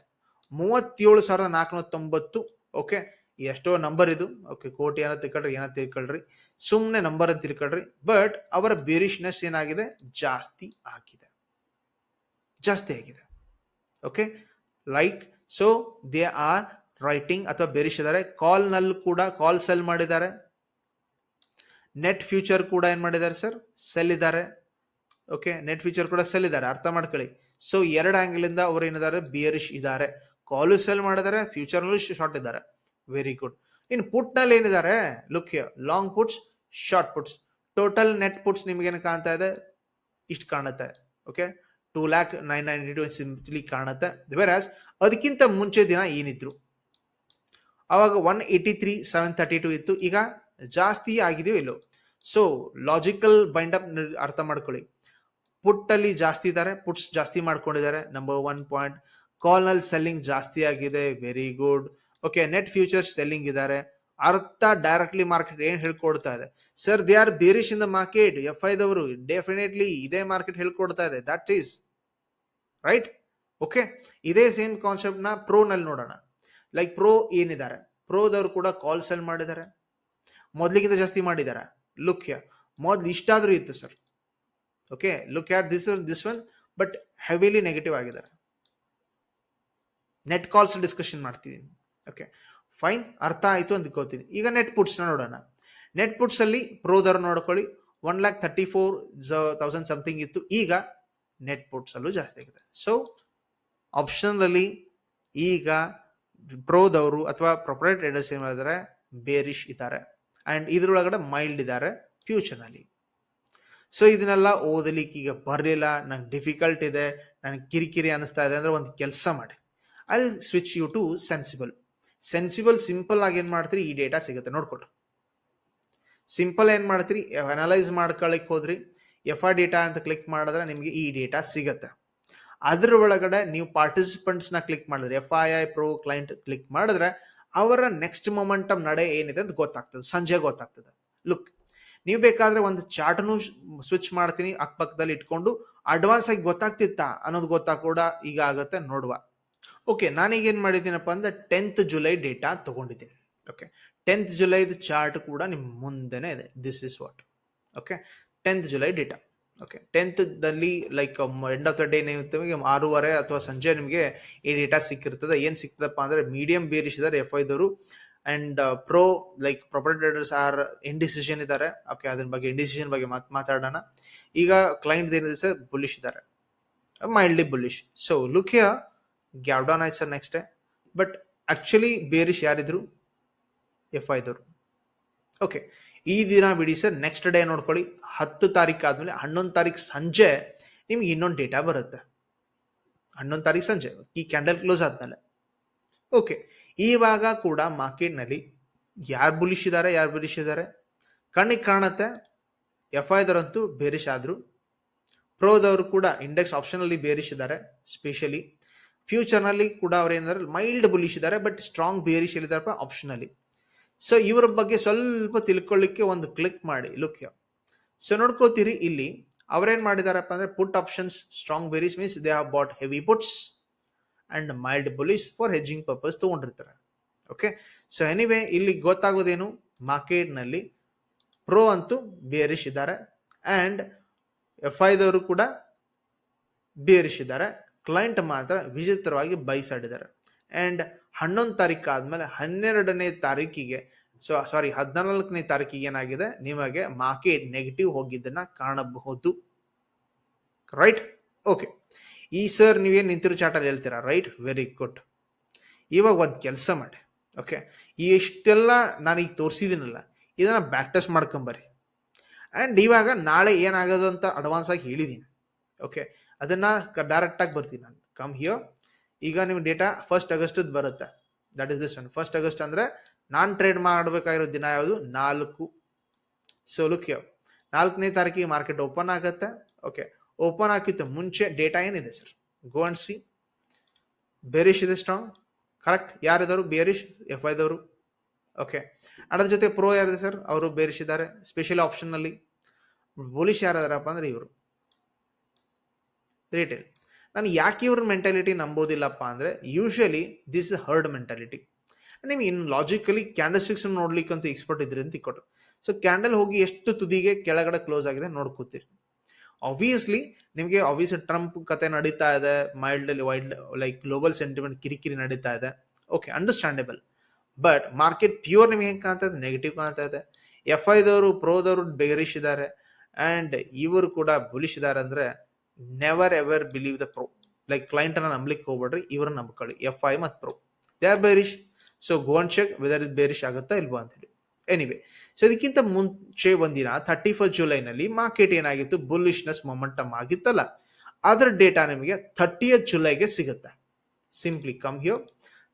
ಮೂವತ್ತೇಳು ಸಾವಿರದ ನಾಲ್ಕುನೂರ ತೊಂಬತ್ತು ಓಕೆ ಎಷ್ಟೋ ನಂಬರ್ ಇದು. ಓಕೆ ಕೋಟಿ ಏನೋ ತಿಳ್ಕೊಳ್ರಿ ಏನೋ ತಿಳ್ಕೊಳ್ರಿ. ಸುಮ್ಮನೆ ನಂಬರ್ ಅಂತ ತಿಳ್ಕೊಳ್ರಿ. ಬಟ್ ಅವರ ಬೇರಿಶ್ನೆಸ್ ಏನಾಗಿದೆ? ಜಾಸ್ತಿ ಆಗಿದೆ. ಜಾಸ್ತಿ ಆಗಿದೆ. Okay like so they are writing ಅಥವಾ ಬೇರಿಶ್ ಇದ್ದಾರೆ. ಕಾಲ್ನಲ್ಲಿ ಕೂಡ ಕಾಲ್ ಸೆಲ್ ಮಾಡಿದ್ದಾರೆ. ನೆಟ್ ಫ್ಯೂಚರ್ ಕೂಡ ಏನು ಮಾಡಿದ್ದಾರೆ ಸರ್ ಸೆಲ್ ಇದ್ದಾರೆ. ಓಕೆ ನೆಟ್ ಫ್ಯೂಚರ್ ಕೂಡ ಸೆಲ್ ಇದ್ದಾರೆ. ಅರ್ಥ ಮಾಡ್ಕೊಳ್ಳಿ. ಸೊ ಎರಡು ಆಂಗಲ್ ಇಂದ ಅವ್ರು ಏನಿದ್ದಾರೆ? ಬಿಯರಿಶ್ ಇದ್ದಾರೆ. ಕಾಲು ಸೆಲ್ ಮಾಡಿದ್ದಾರೆ ಫ್ಯೂಚರ್ನಲ್ಲೂ ಶಾರ್ಟ್ ಇದ್ದಾರೆ. ವೆರಿ ಗುಡ್ ಇನ್ ಪುಟ್ನಲ್ಲಿ ಏನಿದ್ದಾರೆ? Look long puts short puts total net puts ನಿಮ್ಗೇನು ಕಾಣ್ತಾ ಇದೆ? ಇಷ್ಟು ಕಾಣುತ್ತೆ. Okay two lakh nine nine two simply ಕಾಣುತ್ತೆ. ವೆರಾಸ್ ಅದಕ್ಕಿಂತ ಮುಂಚೆ ದಿನ ಏನಿದ್ರು? ಅವಾಗ one eighty three seven thirty two ಇತ್ತು. ಈಗ ಜಾಸ್ತಿ ಆಗಿದೆಯೋ ಇಲ್ಲೋ ಸೊ ಲಾಜಿಕಲ್ ಬೈಂಡ್ ಅಪ್ ಅರ್ಥ ಮಾಡ್ಕೊಳ್ಳಿ. ಪುಟ್ ಅಲ್ಲಿ ಜಾಸ್ತಿ ಇದ್ದಾರೆ ಪುಟ್ಸ್ ಜಾಸ್ತಿ ಮಾಡ್ಕೊಂಡಿದ್ದಾರೆ. ನಂಬರ್ ಒನ್ ಪಾಯಿಂಟ್ ಕಾಲ್ನಲ್ಲಿ ಸೆಲ್ಲಿಂಗ್ ಜಾಸ್ತಿ ಆಗಿದೆ. Very good okay net futures selling ಇದ್ದಾರೆ ಅರ್ಥ ಡೈರೆಕ್ಟ್ಲಿ ಮಾರ್ಕೆಟ್ ಏನ್ ಹೇಳ್ಕೊಡ್ತಾ ಇದೆ? Sir they are bearish in the market F I ದವರು definitely ಇದೇ ಮಾರ್ಕೆಟ್ ಹೇಳ್ಕೊಡ್ತಾ ಇದೆ. ದಟ್ ಈಸ್ ರೈಟ್ ಓಕೆ ಇದೇ ಸೇಮ್ ಕಾನ್ಸೆಪ್ಟ್ನ ಪ್ರೋ ನಲ್ಲಿ ನೋಡೋಣ. ಲೈಕ್ ಪ್ರೋ ಏನಿದ್ದಾರೆ ಪ್ರೋದವರು ಕೂಡ ಕಾಲ್ ಸೆಲ್ ಮಾಡಿದ್ದಾರೆ ಮೊದ್ಲಿಗಿಂತ ಜಾಸ್ತಿ ಮಾಡಿದ್ದಾರೆ ಲುಕ್ ಮೊದ್ಲು ಇಷ್ಟಾದ್ರೂ ಇತ್ತು sir okay look at this this one but heavily negative ಆಗಿದ್ದಾರೆ ನೆಟ್ ಕಾಲ್ಸ್ ಡಿಸ್ಕಷನ್ ಮಾಡ್ತಿದ್ದೀನಿ. ಓಕೆ ಫೈನ್ ಅರ್ಥ ಆಯ್ತು ಅಂದ್ಕೋತೀನಿ ಈಗ ನೆಟ್ ಪುಟ್ಸ್ನ ನೋಡೋಣ. ನೆಟ್ ಪುಟ್ಸ್ ಅಲ್ಲಿ ಪ್ರೋದರ್ ನೋಡ್ಕೊಳ್ಳಿ. One lakh thirty four thousand something ಇತ್ತು. ಈಗ ನೆಟ್ ಪುಟ್ಸ್ ಅಲ್ಲೂ ಜಾಸ್ತಿ ಆಗಿದೆ. ಸೊ ಆಪ್ಷನ್ ಅಲ್ಲಿ ಈಗ ಪ್ರೋದವರು ಅಥವಾ ಪ್ರೊಪರೇಟ್ ಟ್ರೇಡರ್ಸ್ ಏನ್ ಮಾಡಿದರೆ? ಬೇರಿಶ್ ಇದ್ದಾರೆ. ಅಂಡ್ ಇದ್ರೊಳಗಡೆ ಮೈಲ್ಡ್ ಇದ್ದಾರೆ ಫ್ಯೂಚರ್ ಅಲ್ಲಿ ಸೊ ಇದನ್ನೆಲ್ಲ ಓದಲಿಕ್ಕೆ ಈಗ ಬರಲಿಲ್ಲ. ನಂಗೆ ಡಿಫಿಕಲ್ಟ್ ಇದೆ. ನನಗೆ ಕಿರಿಕಿರಿ ಅನಿಸ್ತಾ ಇದೆ. ಅಂದ್ರೆ ಒಂದು ಕೆಲಸ ಮಾಡಿ. I switch you to sensible sensible simple ಆಗಿ ಏನ್ ಮಾಡ್ತೀರಿ? ಈ ಡೇಟಾ ಸಿಗುತ್ತೆ. ನೋಡ್ಕೊಳ್ರಿ. ಸಿಂಪಲ್ ಏನ್ ಮಾಡ್ತೀರಿ? ಅನಲೈಸ್ ಮಾಡ್ಕೊಳ್ಳಿಕ್ ಹೋದ್ರಿ. ಎಫ್ ಆರ್ ಡೇಟಾ ಅಂತ ಕ್ಲಿಕ್ ಮಾಡಿದ್ರೆ ನಿಮಗೆ ಈ ಡೇಟಾ ಸಿಗತ್ತೆ. ಅದ್ರ ಒಳಗಡೆ ನೀವು ಪಾರ್ಟಿಸಿಪೆಂಟ್ಸ್ನ ಕ್ಲಿಕ್ ಮಾಡಿದ್ರೆ F I I pro client click ಮಾಡಿದ್ರೆ ಅವರ ನೆಕ್ಸ್ಟ್ ಮೊಮೆಂಟಮ್ ನಡೆ ಏನಿದೆ ಅಂತ ಗೊತ್ತಾಗ್ತದೆ. ಸಂಜೆ ಗೊತ್ತಾಗ್ತದೆ. ಲುಕ್ ನೀವು ಬೇಕಾದ್ರೆ ಒಂದು ಚಾರ್ಟ್ನು ಸ್ವಿಚ್ ಮಾಡ್ತೀನಿ. ಅಕ್ಕಪಕ್ಕದಲ್ಲಿ ಇಟ್ಕೊಂಡು ಅಡ್ವಾನ್ಸ್ ಆಗಿ ಗೊತ್ತಾಗ್ತಿತ್ತಾ ಅನ್ನೋದು ಗೊತ್ತಾ ಕೂಡ ಈಗ ಆಗುತ್ತೆ. ನೋಡುವ. ಓಕೆ ನಾನೀಗ ಏನ್ ಮಾಡಿದ್ದೀನಪ್ಪ ಅಂದ್ರೆ ಟೆಂತ್ ಜುಲೈ ಡೇಟಾ ತಗೊಂಡಿದ್ದೀನಿ. ಓಕೆ ಟೆಂತ್ ಜುಲೈದ ಚಾರ್ಟ್ ಕೂಡ ನಿಮ್ಮ ಮುಂದೆನೇ ಇದೆ. This is what okay tenth July data okay tenth ದಲ್ಲಿ like end of the day ನಿಮಗೆ ಆರೂವರೆ ಅಥವಾ ಸಂಜೆ ನಿಮಗೆ ಈ ಡೇಟಾ ಸಿಕ್ಕಿರ್ತದೆ. ಏನು ಸಿಗ್ತದಪ್ಪ ಅಂದ್ರೆ ಮೀಡಿಯಂ ಬೇರಿಶ್ ಇದ್ದಾರೆ F ಐದವರು and pro like property traders are indecision ಇದ್ದಾರೆ. ಓಕೆ ಅದ್ರ ಬಗ್ಗೆ ಇಂಡಿಸಿಷನ್ ಬಗ್ಗೆ ಮಾತು, ಮಾತಾಡೋಣ. ಈಗ ಕ್ಲೈಂಟ್ ಏನಿದೆ ಸರ್ ಬುಲಿಶ್ ಇದ್ದಾರೆ. Mildly bullish so look here gave down ಆಯ್ತು sir next day but actually bearish ಯಾರಿದ್ರು F ಐದವರು ಓಕೆ ಈ ದಿನ ಬಿಡಿ ಸರ್ ನೆಕ್ಸ್ಟ್ ಡೇ ನೋಡ್ಕೊಳ್ಳಿ. ಹತ್ತು ತಾರೀಕು ಆದ್ಮೇಲೆ ಹನ್ನೊಂದು ತಾರೀಕು ಸಂಜೆ ನಿಮ್ಗೆ ಇನ್ನೊಂದು ಡೇಟಾ ಬರುತ್ತೆ. ಹನ್ನೊಂದು ತಾರೀಕು ಸಂಜೆ. ಈ ಕ್ಯಾಂಡಲ್ ಕ್ಲೋಸ್ ಆದ್ಮೇಲೆ. ಓಕೆ ಇವಾಗ ಕೂಡ ಮಾರ್ಕೆಟ್ನಲ್ಲಿ ಯಾರು ಬುಲಿಶ್ ಇದ್ದಾರೆ ಯಾರು ಬುಲಿಶ್ ಇದ್ದಾರೆ ಕಣ್ಣಿಗೆ ಕಾಣುತ್ತೆ. ಎಫ್ ಐದರಂತೂ ಬೇರಿಶ್ ಆದ್ರು. ಪ್ರೋದವರು ಕೂಡ ಇಂಡೆಕ್ಸ್ ಆಪ್ಷನಲ್ಲಿ ಬೇರಿಶ್ ಇದ್ದಾರೆ ಸ್ಪೆಷಲಿ ಫ್ಯೂಚರ್ನಲ್ಲಿ ಕೂಡ ಅವ್ರು ಏನಾದ್ರೆ ಮೈಲ್ಡ್ ಬುಲಿಶ್ ಇದ್ದಾರೆ ಬಟ್ ಸ್ಟ್ರಾಂಗ್ ಬೇರಿಶ್ ಆಪ್ಷನ್ ಅಲ್ಲಿ. ಸೊ ಇವ್ರ ಬಗ್ಗೆ ಸ್ವಲ್ಪ ತಿಳ್ಕೊಳ್ಳಿಕ್ಕೆ ಒಂದು ಕ್ಲಿಕ್ ಮಾಡಿ. ಲುಕ್ ಸೊ ನೋಡ್ಕೋತೀರಿ ಇಲ್ಲಿ ಅವ್ರೇನ್ ಮಾಡಿದಾರಪ್ಪ ಅಂದ್ರೆ put options strong bearish means they have bought heavy puts and mild bullish for hedging purpose ತಗೊಂಡಿರ್ತಾರೆ. Okay so anyway ಇಲ್ಲಿ ಗೊತ್ತಾಗೋದೇನು? ಮಾರ್ಕೆಟ್ನಲ್ಲಿ ಪ್ರೋ ಅಂತೂ ಬೇರಿಶ್ ಇದ್ದಾರೆ ಅಂಡ್ ಎಫ್ ಐದವರು ಕೂಡ ಬೇರಿಶ್ ಇದ್ದಾರೆ. ಕ್ಲೈಂಟ್ ಮಾತ್ರ ವಿಚಿತ್ರವಾಗಿ ಬಯಸಾಡಿದ್ದಾರೆ ಆ್ಯಂಡ್ ಹನ್ನೊಂದು ತಾರೀಕು ಆದಮೇಲೆ ಹನ್ನೆರಡನೇ ತಾರೀಕಿಗೆ ಸೊ ಸಾರಿ ಹದಿನಾಲ್ಕನೇ ತಾರೀಕಿಗೆ ಏನಾಗಿದೆ? ನಿಮಗೆ ಮಾರ್ಕೆಟ್ ನೆಗೆಟಿವ್ ಹೋಗಿದ್ದನ್ನ ಕಾಣಬಹುದು. ರೈಟ್ ಓಕೆ ಈ ಸರ್ ನೀವೇನು ನಿಂತಿರೋ ಚಾಟಲ್ಲಿ ಹೇಳ್ತೀರಾ? ರೈಟ್ ವೆರಿ ಗುಡ್ ಇವಾಗ ಒಂದು ಕೆಲಸ ಮಾಡಿ. ಓಕೆ ಇಷ್ಟೆಲ್ಲ ನಾನು ಈಗ ತೋರಿಸಿದ್ದೀನಲ್ಲ ಇದನ್ನ ಬ್ಯಾಕ್ ಟೆಸ್ಟ್ ಮಾಡ್ಕೊಂಬರ್ರಿ ಆ್ಯಂಡ್ ಇವಾಗ ನಾಳೆ ಏನಾಗೋದು ಅಂತ ಅಡ್ವಾನ್ಸ್ ಆಗಿ ಹೇಳಿದ್ದೀನಿ ಓಕೆ ಅದನ್ನ ಡೈರೆಕ್ಟ್ ಆಗಿ ಬರ್ತೀನಿ ನಾನು. ಕಮ್ ಹಿಯೋ ಈಗ ನಿಮ್ಮ ಡೇಟಾ ಫಸ್ಟ್ ಆಗಸ್ಟದ್ ಬರುತ್ತೆ. That is this one first August ಅಂದ್ರೆ ನಾನ್ ಟ್ರೇಡ್ ಮಾಡಬೇಕಾಗಿರೋ ದಿನ ಯಾವುದು? ನಾಲ್ಕು. ಸೊ ಲುಕ್ ಯಾವ ನಾಲ್ಕನೇ ತಾರೀಕಿಗೆ ಮಾರ್ಕೆಟ್ ಓಪನ್ ಆಗುತ್ತೆ. ಓಕೆ ಓಪನ್ ಆಗಿತ್ತು ಮುಂಚೆ ಡೇಟಾ ಏನಿದೆ sir go and see bearish ಇದೆ ಸ್ಟ್ರಾಂಗ್ ಕರೆಕ್ಟ್ ಯಾರಿದವರು ಬೇರಿಶ್ ಎಫ್ ಐದವರು ಓಕೆ ಅದ್ರ ಜೊತೆ ಪ್ರೋ ಯಾರಿದೆ ಸರ್ ಅವರು ಬೇರಿಶ್ ಇದ್ದಾರೆ. ಸ್ಪೆಷಲ್ ಆಪ್ಷನ್ ಅಲ್ಲಿ. ಬುಲಿಶ್ ಯಾರಿದಾರಪ್ಪ ಅಂದ್ರೆ ಇವರು. ರಿಟೇಲ್ ನಾನು ಯಾಕೆ ಇವ್ರ ಮೆಂಟಾಲಿಟಿ ನಂಬೋದಿಲ್ಲಪ್ಪ ಅಂದ್ರೆ ಯೂಶಲಿ ದಿಸ್ ಹರ್ಡ್ ಮೆಂಟಾಲಿಟಿ ನೀವು ಇನ್ ಲಾಜಿಕಲಿ ಕ್ಯಾಂಡಲ್ ಸ್ಟಿಕ್ಸ್ ನೋಡ್ಲಿಕ್ಕೆ ಅಂತ ಎಕ್ಸ್ಪರ್ಟ್ ಇದ್ರಿ ಅಂತ ಇಕ್ಕೊಟ್ರು ಸೊ ಕ್ಯಾಂಡಲ್ ಹೋಗಿ ಎಷ್ಟು ತುದಿಗೆ ಕೆಳಗಡೆ ಕ್ಲೋಸ್ ಆಗಿದೆ ನೋಡ್ಕೋತೀರಿ. ಆಬ್ವಿಯಸ್ಲಿ ನಿಮಗೆ ಆಬ್ವಿಯಸ್ ಟ್ರಂಪ್ ಕತೆ ನಡೀತಾ ಇದೆ mild wild like global sentiment ಕಿರಿಕಿರಿ ನಡೀತಾ ಇದೆ. Okay understandable but market pure ನಿಮ್ಗೆ ಹೆಂಗೆ ಕಾಣ್ತಾ ಇದೆ? ನೆಗೆಟಿವ್ ಕಾಣ್ತಾ ಇದೆ. ಎಫ್ ಐದವರು ಪ್ರೋದವರು ಬೆಗರಿಶ್ ಇದ್ದಾರೆ ಅಂಡ್ ಇವರು ಕೂಡ ಬುಲಿಶ್ ಇದ್ದಾರೆ ಅಂದ್ರೆ never ever believe the pro like client ಅನ್ನ ನಂಬಲಿಕ್ಕೆ ಹೋಗ್ಬೇಡ್ರಿ, ಇವ್ರನ್ನ ನಂಬ್ಕೊಳ್ಳಿ. ಎಫ್ ಐ ಮತ್ತು pro they are bearish so gonna check whether ಇದು ಬೇರಿಶ್ ಆಗುತ್ತಾ ಇಲ್ವಾ ಅಂತ ಹೇಳಿ. ಎನಿವೆ ಸೊ ಇದಕ್ಕಿಂತ ಮುಂಚೆ ಒಂದಿನ ಥರ್ಟಿ ಫಸ್ಟ್ ಜುಲೈನಲ್ಲಿ ಮಾರ್ಕೆಟ್ ಏನಾಗಿತ್ತು? ಬುಲ್ಲಿಶ್ನೆಸ್ ಮೊಮೆಂಟಮ್ ಆಗಿತ್ತಲ್ಲ. ಅದರ ಡೇಟಾ ನಿಮಗೆ ಥರ್ಟಿಯ ಜುಲೈಗೆ ಸಿಗುತ್ತೆ? ಸಿಂಪ್ಲಿ ಕಮ್ ಹಿಯೋ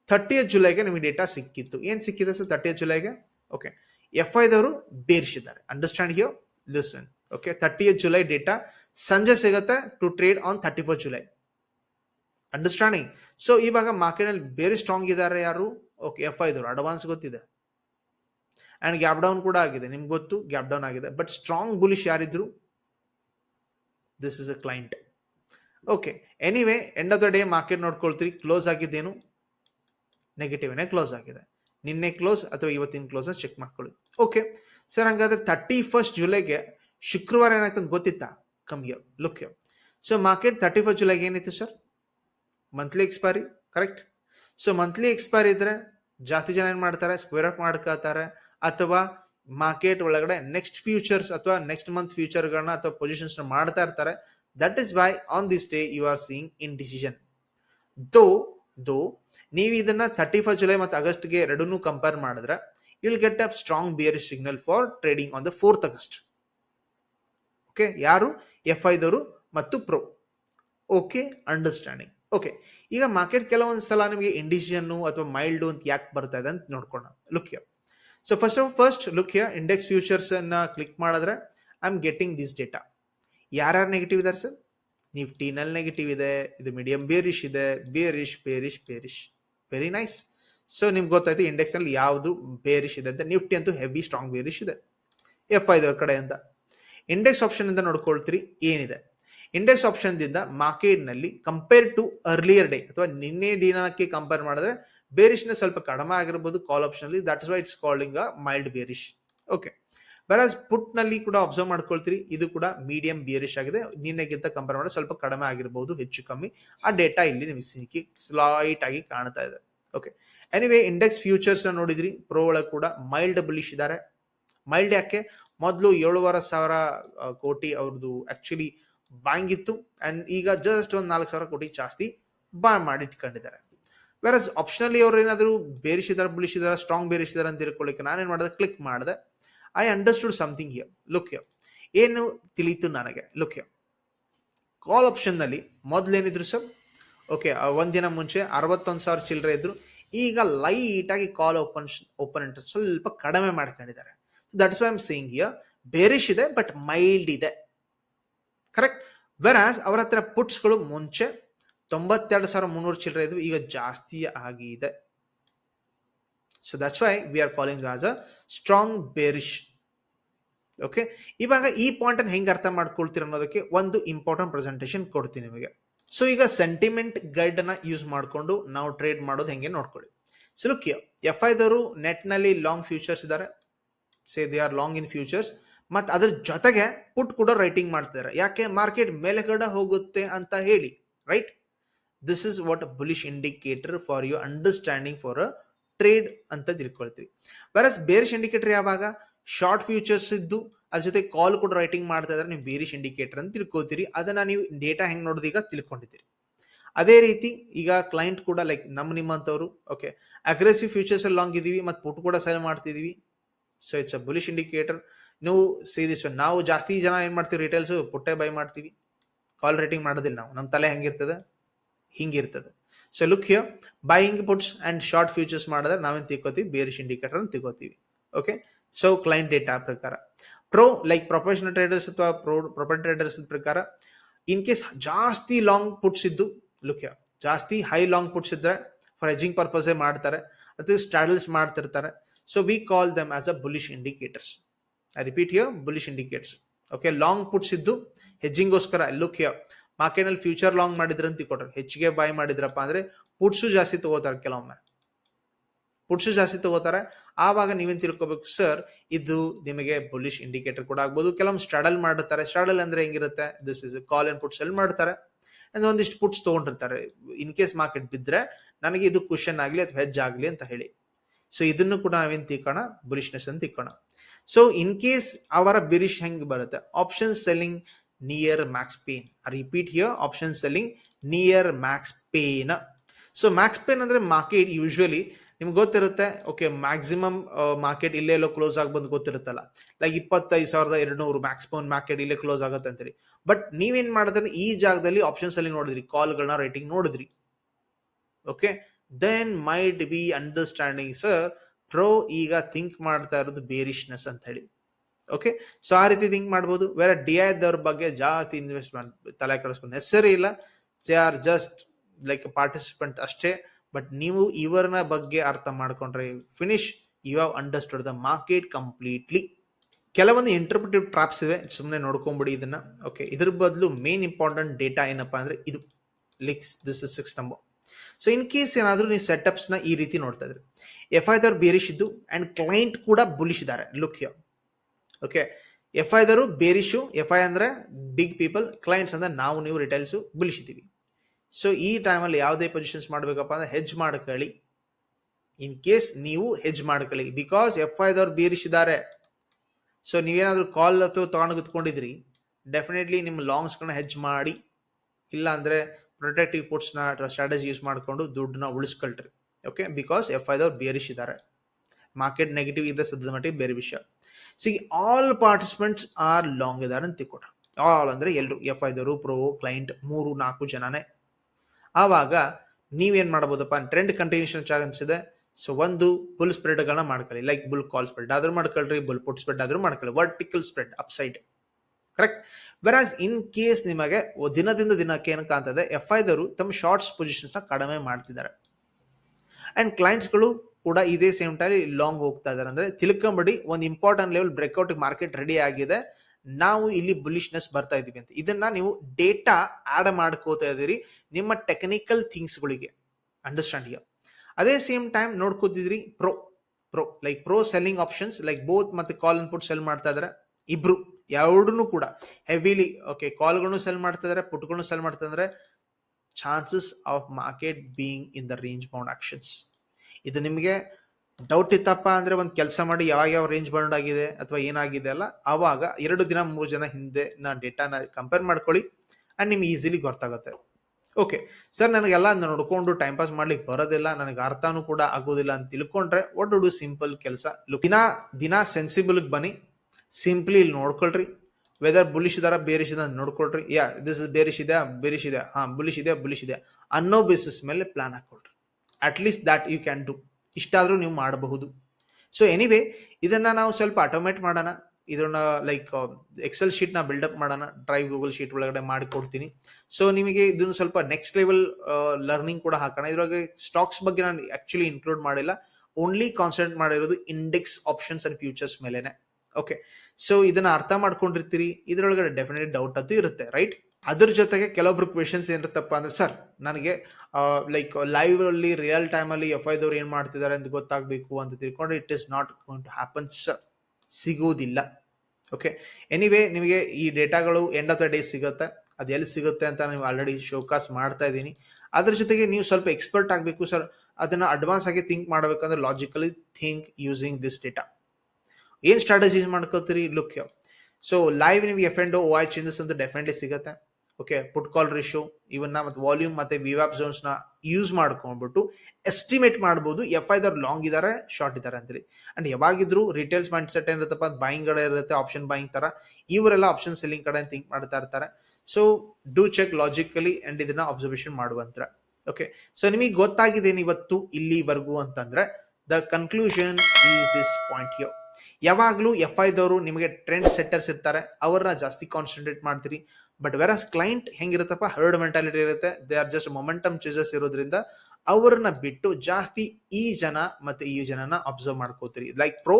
ಥರ್ಟಿಯ ಜುಲೈಗೆ ನಿಮಗೆ ಡೇಟಾ ಸಿಕ್ಕಿತ್ತು. ಏನ್ ಸಿಕ್ಕಿದೆ ಸರ್ ಥರ್ಟಿಯ ಜುಲೈಗೆ ಓಕೆ ಎಫ್ ಐದವರು ಬೇರಿಸಿದ್ದಾರೆ ಅಂಡರ್ಸ್ಟ್ಯಾಂಡ್ ಹಿಯೋ ಲಿಸನ್ ಓಕೆ ಥರ್ಟಿಯ ಜುಲೈ ಡೇಟಾ ಸಂಜೆ ಸಿಗುತ್ತೆ to trade on thirty four July understanding so ಇವಾಗ ಮಾರ್ಕೆಟ್ ಅಲ್ಲಿ ಬೇರೆ ಸ್ಟ್ರಾಂಗ್ ಇದ್ದಾರೆ ಯಾರು? ಓಕೆ ಎಫ್ ಐದವರು ಅಡ್ವಾನ್ಸ್ ಗೊತ್ತಿದೆ. ಆ್ಯಂಡ್ ಗ್ಯಾಪ್ ಡೌನ್ ಕೂಡ ಆಗಿದೆ. ನಿಮ್ಗೆ ಗೊತ್ತು ಗ್ಯಾಪ್ ಡೌನ್ ಆಗಿದೆ. But strong bullish ಯಾರಿದ್ರು? This is a client okay anyway end of the day market ನೋಡ್ಕೊಳ್ತೀರಿ. Close ಆಗಿದ್ದೇನು? ನೆಗೆಟಿವ್ನೇ ಕ್ಲೋಸ್ ಆಗಿದೆ. ನಿನ್ನೆ ಕ್ಲೋಸ್ ಅಥವಾ ಇವತ್ತಿನ ಕ್ಲೋಸ್ ಚೆಕ್ ಮಾಡ್ಕೊಳ್ಳಿ. ಓಕೆ ಸರ್ ಹಂಗಾದ್ರೆ ತರ್ಟಿ ಫಸ್ಟ್ ಜುಲೈಗೆ ಶುಕ್ರವಾರ ಏನಾಗ್ತದೆ ಗೊತ್ತಿತ್ತಾ? Here look here so market thirty first ಜುಲೈಗೆ ಏನಿತ್ತು sir monthly expiry correct so monthly expiry ಇದ್ರೆ ಜಾಸ್ತಿ ಜನ ಏನ್ ಮಾಡ್ತಾರೆ? ಸ್ಕ್ವೇರ್ ಅಪ್ ಮಾಡ್ಕೋತಾರೆ ಅಥವಾ ಮಾರ್ಕೆಟ್ ಒಳಗಡೆ ನೆಕ್ಸ್ಟ್ ಫ್ಯೂಚರ್ಸ್ ಅಥವಾ ನೆಕ್ಸ್ಟ್ ಮಂತ್ ಫ್ಯೂಚರ್ಗಳನ್ನ ಅಥವಾ ಪೊಸಿಷನ್ಸ್ ಮಾಡ್ತಾ ಇರ್ತಾರೆ. That is why on this day you are seeing indecision though though ನೀವು ಇದನ್ನ ತರ್ಟಿ ಫಸ್ಟ್ ಜುಲೈ ಮತ್ತು ಆಗಸ್ಟ್ಗೆ ಎರಡನ್ನೂ ಕಂಪೇರ್ ಮಾಡಿದ್ರೆ will get a strong bear signal for trading on the fourth August okay ಯಾರು? ಎಫ್ ಐದವರು ಮತ್ತು ಪ್ರೋ ಓಕೆ ಅಂಡರ್ಸ್ಟ್ಯಾಂಡಿಂಗ್ ಓಕೆ ಈಗ market ಕೆಲವೊಂದು ಸಲ ನಿಮಗೆ ಇಂಡಿಸಿಷನ್ ಅಥವಾ ಮೈಲ್ಡ್ ಅಂತ ಯಾಕೆ ಬರ್ತಾ ಇದೆ ಅಂತ ನೋಡ್ಕೋಣ look ya so first of first look ya index futures ಅನ್ನ ಕ್ಲಿಕ್ ಮಾಡಿದ್ರೆ I am getting this data ಯಾರ್ಯಾರು ನೆಗೆಟಿವ್ ಇದಾರೆ ಸರ್? ನೀವು ನಿಫ್ಟಿನಲ್ಲಿ ನೆಗೆಟಿವ್ ಇದೆ, ಇದು ಮೀಡಿಯಂ ಬೇರಿಶ್ ಇದೆ. Bearish bearish bearish very nice so ನಿಮ್ಗೆ ಗೊತ್ತಾಯ್ತು ಇಂಡೆಕ್ಸ್ ಅಲ್ಲಿ ಯಾವುದು ಬೇರಿಶ್ ಇದೆ ಅಂತ. ನಿಫ್ಟಿ ಅಂತೂ ಹೆವಿ ಸ್ಟ್ರಾಂಗ್ ಬೇರಿಶ್ ಇದೆ. ಎಫ್ ಐದವ್ರ ಕಡೆಯಿಂದ ಇಂಡೆಕ್ಸ್ ಆಪ್ಷನ್ ಇಂದ ನೋಡ್ಕೊಳ್ತೀರಿ, ಏನಿದೆ? ಇಂಡೆಕ್ಸ್ ಆಪ್ಷನ್ ದಿಂದ ಮಾರ್ಕೆಟ್ನಲ್ಲಿ ಕಂಪೇರ್ ಟು ಅರ್ಲಿಯರ್ ಡೇ ಅಥವಾ ನಿನ್ನೆ ದಿನಕ್ಕೆ ಕಂಪೇರ್ ಮಾಡಿದ್ರೆ ಬೇರಿಶ್ನ ಸ್ವಲ್ಪ ಕಡಿಮೆ ಆಗಿರ್ಬೋದು ಕಾಲ್ ಆಪ್ಷನ್ ಅಲ್ಲಿ that is why it's calling a mild bearish okay versus ಪುಟ್ನಲ್ಲಿ ಕೂಡ ಅಬ್ಸರ್ವ್ ಮಾಡ್ಕೊಳ್ತೀರಿ, ಇದು ಕೂಡ ಮೀಡಿಯಂ ಬಿಯರಿಶ್ ಆಗಿದೆ. ನಿನ್ನೆಗಿಂತ ಕಂಪೇರ್ ಮಾಡಿದ್ರೆ ಸ್ವಲ್ಪ ಕಡಿಮೆ ಆಗಿರಬಹುದು ಹೆಚ್ಚು ಕಮ್ಮಿ. ಆ ಡೇಟಾ ಇಲ್ಲಿ ನಿಮಗೆ ಸಿಕ್ಕಿ ಸ್ಲೈಟ್ ಆಗಿ ಕಾಣ್ತಾ ಇದೆ. ಓಕೆ ಎನಿವೇ ಇಂಡೆಕ್ಸ್ ಫ್ಯೂಚರ್ಸ್ ನೋಡಿದ್ರಿ ಪ್ರೋ ಒಳಗೆ ಕೂಡ ಮೈಲ್ಡ್ ಬುಲಿಶ್ ಇದ್ದಾರೆ ಮೈಲ್ಡ್ ಯಾಕೆ? ಮೊದಲು ಏಳುವರೆ ಸಾವಿರ ಕೋಟಿ ಅವ್ರದ್ದು ಆಕ್ಚುಲಿ ಬಾಂಗಿತ್ತು ಅಂಡ್ ಈಗ ಜಸ್ಟ್ ಒಂದು ನಾಲ್ಕು ಸಾವಿರ ಕೋಟಿ ಜಾಸ್ತಿ ಬಾ ಮಾಡಿ ಇಟ್ಕೊಂಡಿದ್ದಾರೆ ವೆರಸ್ ಆಪ್ಷನಲ್ಲಿ ಅವ್ರು ಏನಾದರೂ ಬೇರಿಸಿದಾರೆ ಬಿಳಿಸಿದಾರೆ ಸ್ಟ್ರಾಂಗ್ ಬೇರಿಸಿದಾರೆ ಅಂತ ತಿಳ್ಕೊಳ್ಳಿಕ್ಕೆ ನಾನೇನು ಮಾಡಿದೆ? ಕ್ಲಿಕ್ ಮಾಡಿದೆ. I understood something here look ya ಏನು ತಿಳಿಯಿತು ನನಗೆ? ಲುಕ್ ಯೋ ಕಾಲ್ ಆಪ್ಷನ್ನಲ್ಲಿ ನಲ್ಲಿ ಮೊದ್ಲೇನಿದ್ರು ಸರ್ ಓಕೆ ಒಂದಿನ ಮುಂಚೆ ಅರವತ್ತೊಂದು ಸಾವಿರ ಚಿಲ್ಲರೆ ಇದ್ರು. ಈಗ ಲೈಟಾಗಿ ಕಾಲ್ ಓಪನ್ ಓಪನ್ ಇಂಟ್ರೆಸ್ಟ್ ಸ್ವಲ್ಪ ಕಡಿಮೆ ಮಾಡ್ಕೊಂಡಿದ್ದಾರೆ. That's why am saying your bearish ಇದೆ ಬಟ್ ಮೈಲ್ಡ್ ಇದೆ. ಕರೆಕ್ಟ್ ವೆರಾಸ್ ಅವರ ಹತ್ರ ಪುಟ್ಸ್ಗಳು ಮುಂಚೆ ತೊಂಬತ್ತೆರಡು ಸಾವಿರ ಮುನ್ನೂರು ಚಿಲ್ಲರೆ ಇದ್ವು, ಈಗ ಜಾಸ್ತಿ ಆಗಿದೆ. So that's why we are calling as a strong bearish okay ಇವಾಗ ಈ ಪಾಯಿಂಟ್ ಅನ್ನು ಹೆಂಗೆ ಅರ್ಥ ಮಾಡ್ಕೊಳ್ತೀರ ಅನ್ನೋದಕ್ಕೆ ಒಂದು ಇಂಪಾರ್ಟೆಂಟ್ ಪ್ರೆಸೆಂಟೇಶನ್ ಕೊಡ್ತೀನಿ ನಿಮಗೆ. ಸೊ ಈಗ ಸೆಂಟಿಮೆಂಟ್ ಗೈಡ್ ಅನ್ನ ಯೂಸ್ ಮಾಡಿಕೊಂಡು ನಾವು ಟ್ರೇಡ್ ಮಾಡೋದು ಹೆಂಗೆ ನೋಡ್ಕೊಳ್ಳಿ. ಸೊ ಲುಕ್ ಎಫ್ ಐದವರು ನೆಟ್ನಲ್ಲಿ ಲಾಂಗ್ ಫ್ಯೂಚರ್ಸ್ ಇದ್ದಾರೆ. Say they are long in futures ಮತ್ತು ಅದ್ರ ಜೊತೆಗೆ ಪುಟ್ ಕೂಡ ರೈಟಿಂಗ್ ಮಾಡ್ತಿದ್ದಾರೆ ಯಾಕೆ? ಮಾರ್ಕೆಟ್ ಮೇಲೆಗಡೆ ಹೋಗುತ್ತೆ ಅಂತ ಹೇಳಿ right this is what bullish indicator for you understanding for a trade ಅಂತ ತಿಳ್ಕೊಳ್ತೀವಿ. ಬರಸ್ ಬೇರಿಶ್ ಇಂಡಿಕೇಟರ್ ಯಾವಾಗ? ಶಾರ್ಟ್ ಫ್ಯೂಚರ್ಸ್ ಇದ್ದು, ಅದ್ರ ಜೊತೆ ಕಾಲ್ ಕೂಡ ರೈಟಿಂಗ್ ಮಾಡ್ತಾ ಇದ್ರೆ. ನೀವು ಬೇರಿಶ್ ಇಂಡಿಕೇಟರ್ ಅಂತ ತಿಳ್ಕೊತೀರಿ. ಅದನ್ನ ನೀವು ಡೇಟಾ ಹೆಂಗೆ ನೋಡೋದು ಈಗ ತಿಳ್ಕೊಂಡಿದ್ದೀರಿ. ಅದೇ ರೀತಿ ಈಗ ಕ್ಲೈಂಟ್ ಕೂಡ ಲೈಕ್ ನಮ್ಮ ನಿಮ್ಮಂತವ್ರು ಓಕೆ ಅಗ್ರೆಸಿವ್ ಫ್ಯೂಚರ್ಸ್ ಲಾಂಗ್ ಇದೀವಿ ಮತ್ತು ಪುಟ್ ಕೂಡ ಸೆಲ್ ಮಾಡ್ತಿದೀವಿ so it's a bullish indicator ನೀವು ಸೇದಿಸ್ ನಾವು ಜಾಸ್ತಿ ಜನ ಏನ್ ಮಾಡ್ತೀವಿ? ರಿಟೇಲ್ಸ್ ಪುಟ್ಟೆ ಬೈ ಮಾಡ್ತೀವಿ. ಕಾಲ್ ರೇಟಿಂಗ್ ಮಾಡೋದಿಲ್ಲ ನಾವು. ನಮ್ಮ ತಲೆ ಹೆಂಗಿರ್ತದೆ? ಹಿಂಗಿರ್ತದೆ. So look here buying puts and short futures ಮಾಡಿದ್ರೆ ನಾವೇನು ತಿಳ್ಕೊತೀವಿ? ಬೇರಿಶ್ ಇಂಡಿಕೇಟರ್ ಅಂತ ಓಕೆ ಸೊ ಕ್ಲೈಂಟ್ ಡೇಟಾ ಪ್ರಕಾರ. ಪ್ರೊ ಲೈಕ್ ಪ್ರೊಫೆಷನಲ್ ಟ್ರೇಡರ್ಸ್ ಅಥವಾ ಪ್ರೊ ಪ್ರೊಪರ್ ಟ್ರೇಡರ್ಸ್ ಪ್ರಕಾರ ಇನ್ ಕೇಸ್ ಜಾಸ್ತಿ ಲಾಂಗ್ ಪುಟ್ಸ್ ಇದ್ದು ಲುಕ್ ಹಿಯರ್ ಜಾಸ್ತಿ ಹೈ ಲಾಂಗ್ ಪುಟ್ಸ್ ಇದ್ರೆ ಫಾರ್ ಎಜಿಂಗ್ ಪರ್ಪಸೇ ಮಾಡ್ತಾರೆ. ಅಥವಾ ಸ್ಟ್ರಾಡಲ್ಸ್ ಮಾಡ್ತಿರ್ತಾರೆ. So we call them as a bullish indicators I repeat here bullish indicators. Okay long puts ಇದ್ದು ಹೆಜ್ಜಿಂಗೋಸ್ಕರ ಲುಕ್ ಹಿಯರ್ ಮಾರ್ಕೆಟ್ನಲ್ಲಿ ಫ್ಯೂಚರ್ ಲಾಂಗ್ ಮಾಡಿದ್ರೆ ಅಂತ ಕೊಟ್ರೆ. ಹೆಚ್ಚಿಗೆ ಬಾಯ್ ಮಾಡಿದ್ರಪ್ಪ ಅಂದ್ರೆ ಪುಟ್ಸು ಜಾಸ್ತಿ ತಗೋತಾರೆ ಕೆಲವೊಮ್ಮೆ. ಪುಟ್ಸು ಜಾಸ್ತಿ ತಗೋತಾರೆ. ಆವಾಗ ನೀವೇನ್ ತಿಳ್ಕೊಬೇಕು ಸರ್ ಇದು ನಿಮಗೆ ಬುಲಿಶ್ ಇಂಡಿಕೇಟರ್ ಕೂಡ ಆಗ್ಬೋದು. ಕೆಲವೊಮ್ಮೆ ಸ್ಟ್ರಾಡಲ್ ಮಾಡಿರ್ತಾರೆ ಸ್ಟ್ರಾಡಲ್ ಅಂದ್ರೆ ಹೆಂಗಿರುತ್ತೆ? This is call and puts ಅಲ್ಲಿ ಮಾಡ್ತಾರೆ. ಅಂದ್ರೆ ಒಂದಿಷ್ಟು ಪುಟ್ಸ್ ತಗೊಂಡಿರ್ತಾರೆ. ಇನ್ ಕೇಸ್ ಮಾರ್ಕೆಟ್ ಬಿದ್ರೆ, ನನಗೆ ಇದು ಕ್ವಶನ್ ಆಗ್ಲಿ ಅಥವಾ ಹೆಜ್ ಆಗ್ಲಿ ಅಂತ ಹೇಳಿ. ಸೊ ಇದನ್ನು ಕೂಡ ನಾವೇನ್ ತಿಕ್ಕೋಣ? ಬುಲಿಶ್ನೆಸ್ ಅಂತ ತಿಕ್ಕೋಣ. ಸೊ ಇನ್ ಕೇಸ್ ಅವರ ಬಿರಿಶ್ ಹೆಂಗ್ ಬರುತ್ತೆ? Option selling near max pain repeat here option selling near max pain so max pain ಅಂದ್ರೆ ಮಾರ್ಕೆಟ್ ಯೂಶುವಲಿ ನಿಮ್ಗೆ ಗೊತ್ತಿರುತ್ತೆ ಓಕೆ ಮ್ಯಾಕ್ಸಿಮಮ್ ಮಾರ್ಕೆಟ್ ಇಲ್ಲೇ ಎಲ್ಲೋ ಕ್ಲೋಸ್ ಆಗಿ ಬಂದು ಗೊತ್ತಿರುತ್ತಲ್ಲ. ಲೈಕ್ ಇಪ್ಪತ್ತೈದು ಸಾವಿರದ ಎರಡು ನೂರು ಮ್ಯಾಕ್ಸಿಮಮ್ ಮಾರ್ಕೆಟ್ ಇಲ್ಲೇ ಕ್ಲೋಸ್ ಆಗುತ್ತೆ ಅಂತೇಳಿ ಬಟ್ ನೀವೇನ್ ಮಾಡಿದ್ರೆ? ಈ ಜಾಗದಲ್ಲಿ ಆಪ್ಷನ್ಸ್ ಅಲ್ಲಿ ನೋಡಿದ್ರಿ ಕಾಲ್ಗಳನ್ನ ರೇಟಿಂಗ್ ನೋಡಿದ್ರಿ. Okay then might be understanding sir pro ಈಗ ಥಿಂಕ್ ಮಾಡ್ತಾ ಇರೋದು ಬೇರಿಶ್ನೆಸ್ ಅಂತ ಹೇಳಿ. ಓಕೆ ಸೊ ಆ ರೀತಿ ಥಿಂಕ್ ಮಾಡ್ಬೋದು. ಬೇರೆ ಡಿ ಐದವ್ರ ಬಗ್ಗೆ ಜಾಸ್ತಿ ಇನ್ವೆಸ್ಟ್ಮೆಂಟ್ ತಲೆ ಕೆಡಿಸ್ಕೊಂಡು. ನೆಸರಿ ಇಲ್ಲ. They are just like participant ಅಷ್ಟೇ. ಬಟ್ ನೀವು ಇವರನ್ನ ಬಗ್ಗೆ ಅರ್ಥ ಮಾಡ್ಕೊಂಡ್ರೆ finish you have understood the market completely ಕೆಲವೊಂದು ಇಂಟರ್ಪ್ರಿಟಿವ್ ಟ್ರಾಪ್ಸ್ ಇವೆ ಸುಮ್ಮನೆ ನೋಡ್ಕೊಂಬಿಡಿ ಇದನ್ನ. ಓಕೆ ಇದ್ರ ಬದಲು ಮೇನ್ ಇಂಪಾರ್ಟೆಂಟ್ ಡೇಟಾ ಏನಪ್ಪಾ ಅಂದ್ರೆ ಇದು. ಲಿಕ್ಸ್ this is six number so in case ಏನಾದರೂ ನೀವು ಸೆಟಪ್ಸ್ನ ಈ ರೀತಿ ನೋಡ್ತಾ ಇದ್ರಿ. ಎಫ್ ಐದವ್ರು ಬೇರಿಶ್ ಇದ್ದು ಆ್ಯಂಡ್ ಕ್ಲೈಂಟ್ ಕೂಡ ಬುಲಿಶ್ ಇದ್ದಾರೆ. ಲುಕ್ ಯೋ ಓಕೆ ಎಫ್ ಐದರು ಬೇರಿಶು ಎಫ್ ಐ ಅಂದರೆ ಬಿಗ್ ಪೀಪಲ್ ಕ್ಲೈಂಟ್ಸ್ ಅಂದರೆ ನಾವು, ನೀವು ರಿಟೈಲ್ಸು ಬುಲಿಶಿದ್ದೀವಿ ಸೊ ಈ ಟೈಮಲ್ಲಿ ಯಾವುದೇ ಪೊಸಿಷನ್ಸ್ ಮಾಡಬೇಕಪ್ಪ ಅಂದರೆ ಹೆಜ್ ಮಾಡ್ಕೊಳ್ಳಿ. ಇನ್ ಕೇಸ್ ನೀವು ಹೆಜ್ ಮಾಡ್ಕೊಳ್ಳಿ. ಬಿಕಾಸ್ ಎಫ್ ಐದವ್ರು ಬೇರಿಸಿದ್ದಾರೆ ಸೊ ನೀವೇನಾದರೂ ಕಾಲ್ ಅಥವಾ ತೊಗೊಂಡು ಕುತ್ಕೊಂಡಿದ್ರಿ ಡೆಫಿನೆಟ್ಲಿ ನಿಮ್ಮ ಲಾಂಗ್ಸ್ಗಳನ್ನ ಹೆಜ್ ಮಾಡಿ. ಇಲ್ಲ ಅಂದರೆ ಪ್ರೊಟೆಕ್ಟಿವ್ ಪುಟ್ಸ್ನ ಸ್ಟ್ರಾಟಜಿ ಯೂಸ್ ಮಾಡಿಕೊಂಡು ದುಡ್ಡನ್ನ ಉಳಿಸ್ಕೊಳ್ರಿ. ಓಕೆ ಬಿಕಾಸ್ ಎಫ್ ಐದವ್ರು ಬೇರಿಸಿದ್ದಾರೆ ಮಾರ್ಕೆಟ್ ನೆಗೆಟಿವ್ ಇದೆ ಸದ್ಯದ ಮಟ್ಟಿಗೆ ಬೇರೆ ವಿಷಯ. See all participants are long ಇದ್ದಾರೆ ಅಂತ ತಿಳ್ಕೊಟ್ರೆ ಆಲ್ ಅಂದರೆ ಎಲ್ಲರೂ ಎಫ್ ದವರು ಪ್ರೋ ಕ್ಲೈಂಟ್ ಮೂರು, ನಾಲ್ಕು ಜನನೇ. ಆವಾಗ ನೀವೇನು ಮಾಡ್ಬೋದಪ್ಪ? ಟ್ರೆಂಡ್ ಕಂಟಿನ್ಯೂಷನ್ ಚಾನ್ಸ್ ಇದೆ. ಸೊ ಒಂದು ಬುಲ್ ಸ್ಪ್ರೆಡ್ಗಳನ್ನ ಮಾಡ್ಕೊಳ್ಳಿ. ಲೈಕ್ ಬುಲ್ ಕಾಲ್ ಸ್ಪ್ರೆಡ್ ಆದರೂ ಮಾಡ್ಕೊಳ್ರಿ ಬುಲ್ ಪುಟ್ ಸ್ಪ್ರೆಡ್ ಆದರೂ ಮಾಡ್ಕೊಳ್ಳಿ. Vertical spread upside correct whereas in case ನಿಮಗೆ ದಿನದಿಂದ ದಿನಕ್ಕೆ ಏನು ಕಾಣ್ತದೆ ಎಫ್ ಐದವರು ತಮ್ಮ ಶಾರ್ಟ್ಸ್ ಪೊಸಿಷನ್ಸ್ನ ಕಡಿಮೆ ಮಾಡ್ತಿದ್ದಾರೆ. ಅಂಡ್ ಕ್ಲೈಂಟ್ಸ್ಗಳು ಕೂಡ ಇದೇ ಸೇಮ್ ಟೈಮ್ ಲಾಂಗ್ ಹೋಗ್ತಾ ಇದಾರೆ ಅಂದ್ರೆ ತಿಳ್ಕೊಂಬಿಡಿ, ಒಂದು important level breakout market ready ಆಗಿದೆ. ನಾವು ಇಲ್ಲಿ ಬುಲಿಶ್ನೆಸ್ ಬರ್ತಾ ಇದೀವಿ ಅಂತ. ಇದನ್ನ ನೀವು ಡೇಟಾ ಆಡ್ ಮಾಡ್ಕೋತಾ ಇದೀರಿ ನಿಮ್ಮ ಟೆಕ್ನಿಕಲ್ ಥಿಂಗ್ಸ್ಗಳಿಗೆ ಅಂಡರ್ಸ್ಟ್ಯಾಂಡ್ ಹಿಯರ್ ಅದೇ same time ನೋಡ್ಕೋತಿದ್ರಿ pro pro like pro selling options like both ಮತ್ತೆ ಕಾಲ್ ಇನ್ಪುಟ್ ಸೆಲ್ ಮಾಡ್ತಾ ಇದ್ದಾರೆ. ಇಬ್ರು. ಎರಡೂ ಕೂಡ ಹೆವಿಲಿ ಓಕೆ ಕಾಲ್ಗಳನ್ನು ಸೆಲ್ ಮಾಡ್ತಾ ಇದಾರೆ, ಪುಟ್ಗಳನ್ನು ಸೆಲ್ ಮಾಡ್ತಾ ಇದ್ರೆ chances of market being in the range bound actions ಇದು ನಿಮಗೆ ಡೌಟ್ ಇತ್ತಪ್ಪ ಅಂದ್ರೆ ಒಂದು ಕೆಲಸ ಮಾಡಿ ಯಾವಾಗ ಯಾವ ರೇಂಜ್ ಬೌಂಡ್ ಆಗಿದೆ ಅಥವಾ ಏನಾಗಿದೆ ಅಲ್ಲ, ಆವಾಗ ಎರಡು ದಿನ, ಮೂರು ಜನ ಹಿಂದೆ ನಾ ಡೇಟಾನ ಕಂಪೇರ್ ಮಾಡ್ಕೊಳ್ಳಿ ಅಂಡ್ ನಿಮ್ಗೆ ಈಸಿಲಿ ಗೊತ್ತಾಗುತ್ತೆ. ಓಕೆ ಸರ್ ನನಗೆಲ್ಲ ನೋಡ್ಕೊಂಡು ಟೈಮ್ ಪಾಸ್ ಮಾಡ್ಲಿಕ್ಕೆ ಬರೋದಿಲ್ಲ, ನನಗೆ ಅರ್ಥನೂ ಕೂಡ ಆಗೋದಿಲ್ಲ ಅಂತ ತಿಳ್ಕೊಂಡ್ರೆ ಒಟ್ಟು ಸಿಂಪಲ್ ಕೆಲಸ. ದಿನ ದಿನ ಸೆನ್ಸಿಬಲ್ಗೆ ಬನ್ನಿ. ಸಿಂಪ್ಲಿ ಇಲ್ಲಿ ನೋಡ್ಕೊಳ್ರಿ. ವೆದರ್ ಬುಲಿಶ್ ಇದಾರ ಬೇರಿಶ್ ಇದೆ ನೋಡ್ಕೊಳ್ರಿ. ಯಾ ದಿಸ್ ಇಸ್ ಬೇರಿಶ್ ಇದೆ ಬೇರಿಶ್ ಇದೆ ಹಾ ಬುಲಿಶ್ ಇದೆ ಬುಲಿಶ್ ಇದೆ ಅನ್ನೋ ಬೇಸಿಸ್ ಮೇಲೆ plan ಹಾಕೊಳ್ರಿ. At least that you can do ಇಷ್ಟಾದರೂ ನೀವು ಮಾಡಬಹುದು. ಸೊ ಎನಿವೇ ಇದನ್ನ ನಾವು ಸ್ವಲ್ಪ ಆಟೋಮೇಟ್ ಮಾಡೋಣ. ಇದನ್ನ ಲೈಕ್ ಎಕ್ಸೆಲ್ ಶೀಟ್ನ ಬಿಲ್ಡಪ್ ಮಾಡೋಣ. ಡ್ರೈವ್ ಗೂಗಲ್ ಶೀಟ್ ಒಳಗಡೆ ಮಾಡಿಕೊಡ್ತೀನಿ. ಸೊ ನಿಮಗೆ ಇದನ್ನು ಸ್ವಲ್ಪ ನೆಕ್ಸ್ಟ್ ಲೆವೆಲ್ ಲರ್ನಿಂಗ್ ಕೂಡ ಹಾಕೋಣ. ಇದ್ರೊಳಗೆ ಸ್ಟಾಕ್ಸ್ ಬಗ್ಗೆ ನಾನು ಆ್ಯಕ್ಚುಲಿ ಇನ್ಕ್ಲೂಡ್ ಮಾಡಿಲ್ಲ. ಓನ್ಲಿ ಕಾನ್ಸಂಟ್ರೇಟ್ ಮಾಡಿರೋದು ಇಂಡೆಕ್ಸ್ ಆಪ್ಷನ್ಸ್ ಅಂಡ್ ಫ್ಯೂಚರ್ಸ್ ಮೇಲೆನೆ. ಓಕೆ ಸೊ ಇದನ್ನ ಅರ್ಥ ಮಾಡ್ಕೊಂಡಿರ್ತೀರಿ. ಇದ್ರೊಳಗಡೆ ಡೆಫಿನೆಟ್ ಡೌಟ್ ಅದು ಇರುತ್ತೆ ರೈಟ್ ಅದ್ರ ಜೊತೆಗೆ ಕೆಲವೊಬ್ರು ಕ್ವೆಶನ್ಸ್ ಏನಿರುತ್ತಪ್ಪ ಅಂದ್ರೆ ಸರ್ ನನಗೆ ಲೈಕ್ ಲೈವ್ ಅಲ್ಲಿ ರಿಯಲ್ ಟೈಮ್ ಅಲ್ಲಿ ಎಫ್ ಐದವ್ರು ಏನ್ ಮಾಡ್ತಿದ್ದಾರೆ ಅಂತ ಗೊತ್ತಾಗಬೇಕು ಅಂತ ತಿಳ್ಕೊಂಡ್ರೆ it is not going to happen sir ಸಿಗುವುದಿಲ್ಲ ಓಕೆ ಎನಿವೇ ನಿಮಗೆ ಈ ಡೇಟಾಗಳು ಎಂಡ್ ಆಫ್ ದ ಡೇ ಸಿಗುತ್ತೆ. ಅದು ಎಲ್ಲಿ ಸಿಗುತ್ತೆ ಅಂತ ನೀವು ಆಲ್ರೆಡಿ ಶೋಕಾಸ್ ಮಾಡ್ತಾ ಇದ್ದೀನಿ. ಅದ್ರ ಜೊತೆಗೆ ನೀವು ಸ್ವಲ್ಪ ಎಕ್ಸ್ಪರ್ಟ್ ಆಗಬೇಕು ಸರ್ ಅದನ್ನ ಅಡ್ವಾನ್ಸ್ ಆಗಿ ಥಿಂಕ್ ಮಾಡಬೇಕಂದ್ರೆ logically think using this data ಏನ್ ಸ್ಟ್ರಾಟಜೀಸ್ ಮಾಡ್ಕೋತೀರಿ? ಲುಕ್ ಸೊ ಲೈವ್ ನಿಮ್ಗೆ ಎಫ್ ಅಂಡ್ ವಾಯ್ ಚೇಂಜಸ್ ಅಂತ ಡೆಫಿನೆಟ್ಲಿ ಸಿಗುತ್ತೆ. ಓಕೆ ಪುಟ್ ಕಾಲ್ ರಿಶೋ ಇವನ್ನ ಮತ್ತೆ ವಾಲ್ಯೂಮ್ ಮತ್ತೆ ವಿವಾಪ್ ಝೋನ್ಸ್ನ ಯೂಸ್ ಮಾಡ್ಕೊಂಡ್ಬಿಟ್ಟು ಎಸ್ಟಿಮೇಟ್ ಮಾಡ್ಬೋದು. ಎಫ್ ಐದರ್ ಲಾಂಗ್ ಇದಾರೆ ಶಾರ್ಟ್ ಇದಾರೆ ಅಂತೇಳಿ. ಅಂಡ್ ಯಾವಾಗಿದ್ರು ರಿಟೇಲ್ಸ್ ಮೈಂಡ್ ಸೆಟ್ ಏನಿರುತ್ತಪ್ಪ ಬಾಯಿಂಗ್ ಕಡೆ ಇರುತ್ತೆ ಆಪ್ಷನ್ ಬಾಯಿಂಗ್ ತರ. ಇವರೆಲ್ಲ ಆಪ್ಷನ್ ಸೆಲ್ಲಿಂಗ್ ಕಡೆ ಥಿಂಕ್ ಮಾಡ್ತಾ ಇರ್ತಾರೆ. So do check logically and ಇದನ್ನ ಅಬ್ಸರ್ವೇಷನ್ ಮಾಡುವಂತರ. ಓಕೆ ಸೊ ನಿಮಗೆ ಗೊತ್ತಾಗಿದೆ ಇವತ್ತು, ಇಲ್ಲಿವರೆಗೂ ಅಂತಂದ್ರೆ the conclusion is this point here ಯಾವಾಗಲೂ ಎಫ್ ಐದವರು ನಿಮಗೆ ಟ್ರೆಂಡ್ ಸೆಟ್ಟರ್ಸ್ ಇರ್ತಾರೆ, ಅವ್ರನ್ನ ಜಾಸ್ತಿ ಕಾನ್ಸಂಟ್ರೇಟ್ ಮಾಡ್ತೀರಿ. ಬಟ್ ವೆರಸ್ ಕ್ಲೈಂಟ್ ಹೆಂಗಿರುತ್ತಪ್ಪ ಹರ್ಡ್ ಮೆಂಟಾಲಿಟಿ ಇರುತ್ತೆ they are just momentum Jesus ಇರೋದ್ರಿಂದ ಅವ್ರನ್ನ ಬಿಟ್ಟು ಜಾಸ್ತಿ ಈ ಜನ ಮತ್ತೆ ಈ ಜನನ ಅಬ್ಸರ್ವ್ ಮಾಡ್ಕೋತೀರಿ. Like pro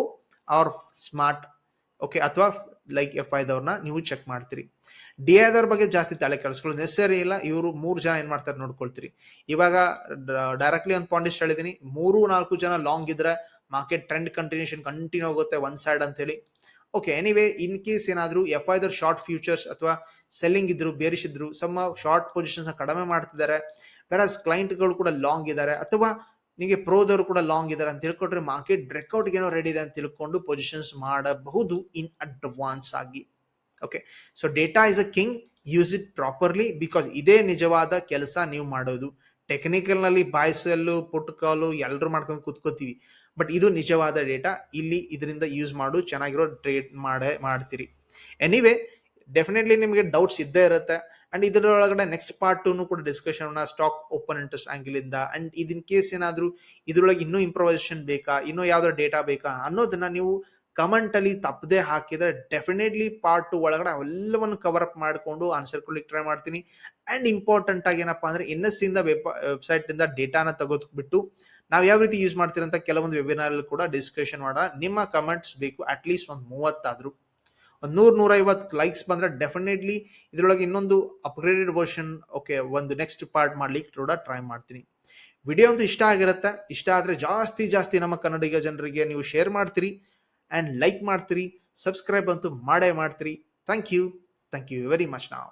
are smart okay ಅಥವಾ ಲೈಕ್ ಎಫ್ ಐದವ್ರನ್ನ ನೀವು ಚೆಕ್ ಮಾಡ್ತೀರಿ. ಡಿ ಐದವ್ರ ಬಗ್ಗೆ ಜಾಸ್ತಿ ತಲೆ ಕೆಡಿಸ್ಕೊಳ್ಳೋದು ನೆಸರಿ ಇಲ್ಲ, ಇವರು ಮೂರು ಜನ ಏನ್ ಮಾಡ್ತಾರೆ ನೋಡ್ಕೊಳ್ತೀರಿ. ಇವಾಗ ಡೈರೆಕ್ಟ್ಲಿ ಒಂದು ಪಾಯಿಂಟ್ ಹೇಳಿದೀನಿ, ಮೂರು ನಾಲ್ಕು ಜನ ಲಾಂಗ್ ಇದ್ರೆ ಮಾರ್ಕೆಟ್ ಟ್ರೆಂಡ್ ಕಂಟಿನ್ಯೂಷನ್ ಕಂಟಿನ್ಯೂ ಆಗುತ್ತೆ ಒನ್ ಸೈಡ್ ಅಂತ ಹೇಳಿ ಓಕೆ ಎನಿವೇ ಇನ್ ಕೇಸ್ ಏನಾದ್ರೂ ಎಫ್ ಐದರ್ ಶಾರ್ಟ್ ಫ್ಯೂಚರ್ಸ್ ಅಥವಾ ಸೆಲ್ಲಿಂಗ್ ಇದ್ರು ಬೇರಿಶ್ ಇದ್ರು ಸಮ ಶಾರ್ಟ್ ಪೊಸಿಷನ್ಸ್ ಕಡಿಮೆ ಮಾಡ್ತಿದ್ದಾರೆ ವೆರಸ್ ಕ್ಲೈಂಟ್ಗಳು ಕೂಡ ಲಾಂಗ್ ಇದ್ದಾರೆ, ಅಥವಾ ನಿಮಗೆ ಪ್ರೋದವರು ಕೂಡ ಲಾಂಗ್ ಇದ್ದಾರೆ ಅಂತ ತಿಳ್ಕೊಂಡ್ರೆ ಮಾರ್ಕೆಟ್ ಬ್ರೇಕ್ಔಟ್ ಏನೋ ರೆಡಿ ಇದೆ ಅಂತ ತಿಳ್ಕೊಂಡು ಪೊಸಿಷನ್ಸ್ ಮಾಡಬಹುದು ಇನ್ ಅಡ್ವಾನ್ಸ್ ಆಗಿ. Okay so data is a king use it properly because ಇದೇ ನಿಜವಾದ ಕೆಲಸ ನೀವು ಮಾಡೋದು. ಟೆಕ್ನಿಕಲ್ನಲ್ಲಿ ಬಾಯ್ಸಲ್ಲು ಪುಟ್ ಕಾಲು ಎಲ್ಲರೂ ಮಾಡ್ಕೊಂಡು ಕೂತ್ಕೋತೀವಿ. ಬಟ್ ಇದು ನಿಜವಾದ ಡೇಟಾ ಇಲ್ಲಿ ಇದರಿಂದ ಯೂಸ್ ಮಾಡು. ಚೆನ್ನಾಗಿರೋ ಟ್ರೇಡ್ ಮಾಡೇ, ಮಾಡ್ತೀರಿ. ಎನಿವೇ ಡೆಫಿನೆಟ್ಲಿ ನಿಮಗೆ ಡೌಟ್ಸ್ ಇದ್ದೇ ಇರುತ್ತೆ. ಅಂಡ್ ಇದರೊಳಗಡೆ ನೆಕ್ಸ್ಟ್ ಪಾರ್ಟ್ ಟೂನು ಕೂಡ discussion stock open interest angle ಇಂದ. ಅಂಡ್ ಇದಿನ್ ಕೇಸ್ ಏನಾದರೂ ಇದ್ರೊಳಗೆ ಇನ್ನೂ ಇಂಪ್ರೊವೈಸೇಷನ್ ಬೇಕಾ? ಇನ್ನೂ ಯಾವ್ದಾದ್ರು ಡೇಟಾ ಬೇಕಾ? ಅನ್ನೋದನ್ನ ನೀವು ಕಮೆಂಟ್ ಅಲ್ಲಿ ತಪ್ಪದೆ ಹಾಕಿದ್ರೆ ಡೆಫಿನೆಟ್ಲಿ ಪಾರ್ಟ್ ಟು ಒಳಗಡೆ ಅವೆಲ್ಲವನ್ನು ಕವರ್ ಅಪ್ ಮಾಡಿಕೊಂಡು ಆನ್ಸರ್ ಕೊಡ್ಲಿಕ್ಕೆ ಟ್ರೈ ಮಾಡ್ತೀನಿ. ಅಂಡ್ ಇಂಪಾರ್ಟೆಂಟ್ ಆಗಿ ಏನಪ್ಪಾ ಅಂದ್ರೆ ಎನ್ ಎಸ್ ಇಂದ ವೆಬ್ ವೆಬ್ಸೈಟ್ ಇಂದ ಡೇಟಾನ ತೆಗೆದುಬಿಟ್ಟು ನಾವು ಯಾವ ರೀತಿ ಯೂಸ್ ಮಾಡ್ತೀರಂತ ಕೆಲವೊಂದು ವೆಬಿನಾರ್ ಕೂಡ ಡಿಸ್ಕಷನ್ ಮಾಡೋಣ ನಿಮ್ಮ ಕಮೆಂಟ್ಸ್ ಬೇಕು ಅಟ್ ಲೀಸ್ಟ್ ಒಂದು ಮೂವತ್ತಾದ್ರು. ಒಂದು ನೂರು, ನೂರೈವತ್ತು ಲೈಕ್ಸ್ ಬಂದ್ರೆ ಡೆಫಿನೆಟ್ಲಿ ಇದ್ರೊಳಗೆ ಇನ್ನೊಂದು ಅಪ್ಗ್ರೇಡೆಡ್ ವರ್ಷನ್ ಓಕೆ ಒಂದು ನೆಕ್ಸ್ಟ್ ಪಾರ್ಟ್ ಮಾಡ್ಲಿಕ್ಕೆ ಕೂಡ ಟ್ರೈ ಮಾಡ್ತೀನಿ. ವಿಡಿಯೋ ಅಂತೂ ಇಷ್ಟ ಆಗಿರುತ್ತೆ. ಇಷ್ಟ ಆದ್ರೆ ಜಾಸ್ತಿ ಜಾಸ್ತಿ ನಮ್ಮ ಕನ್ನಡಿಗ ಜನರಿಗೆ ನೀವು ಶೇರ್ ಮಾಡ್ತೀರಿ ಅಂಡ್ ಲೈಕ್ ಮಾಡ್ತೀರಿ. ಸಬ್ಸ್ಕ್ರೈಬ್ ಅಂತೂ ಮಾಡೇ ಮಾಡ್ತೀರಿ. Thank you thank you very much ನಾವು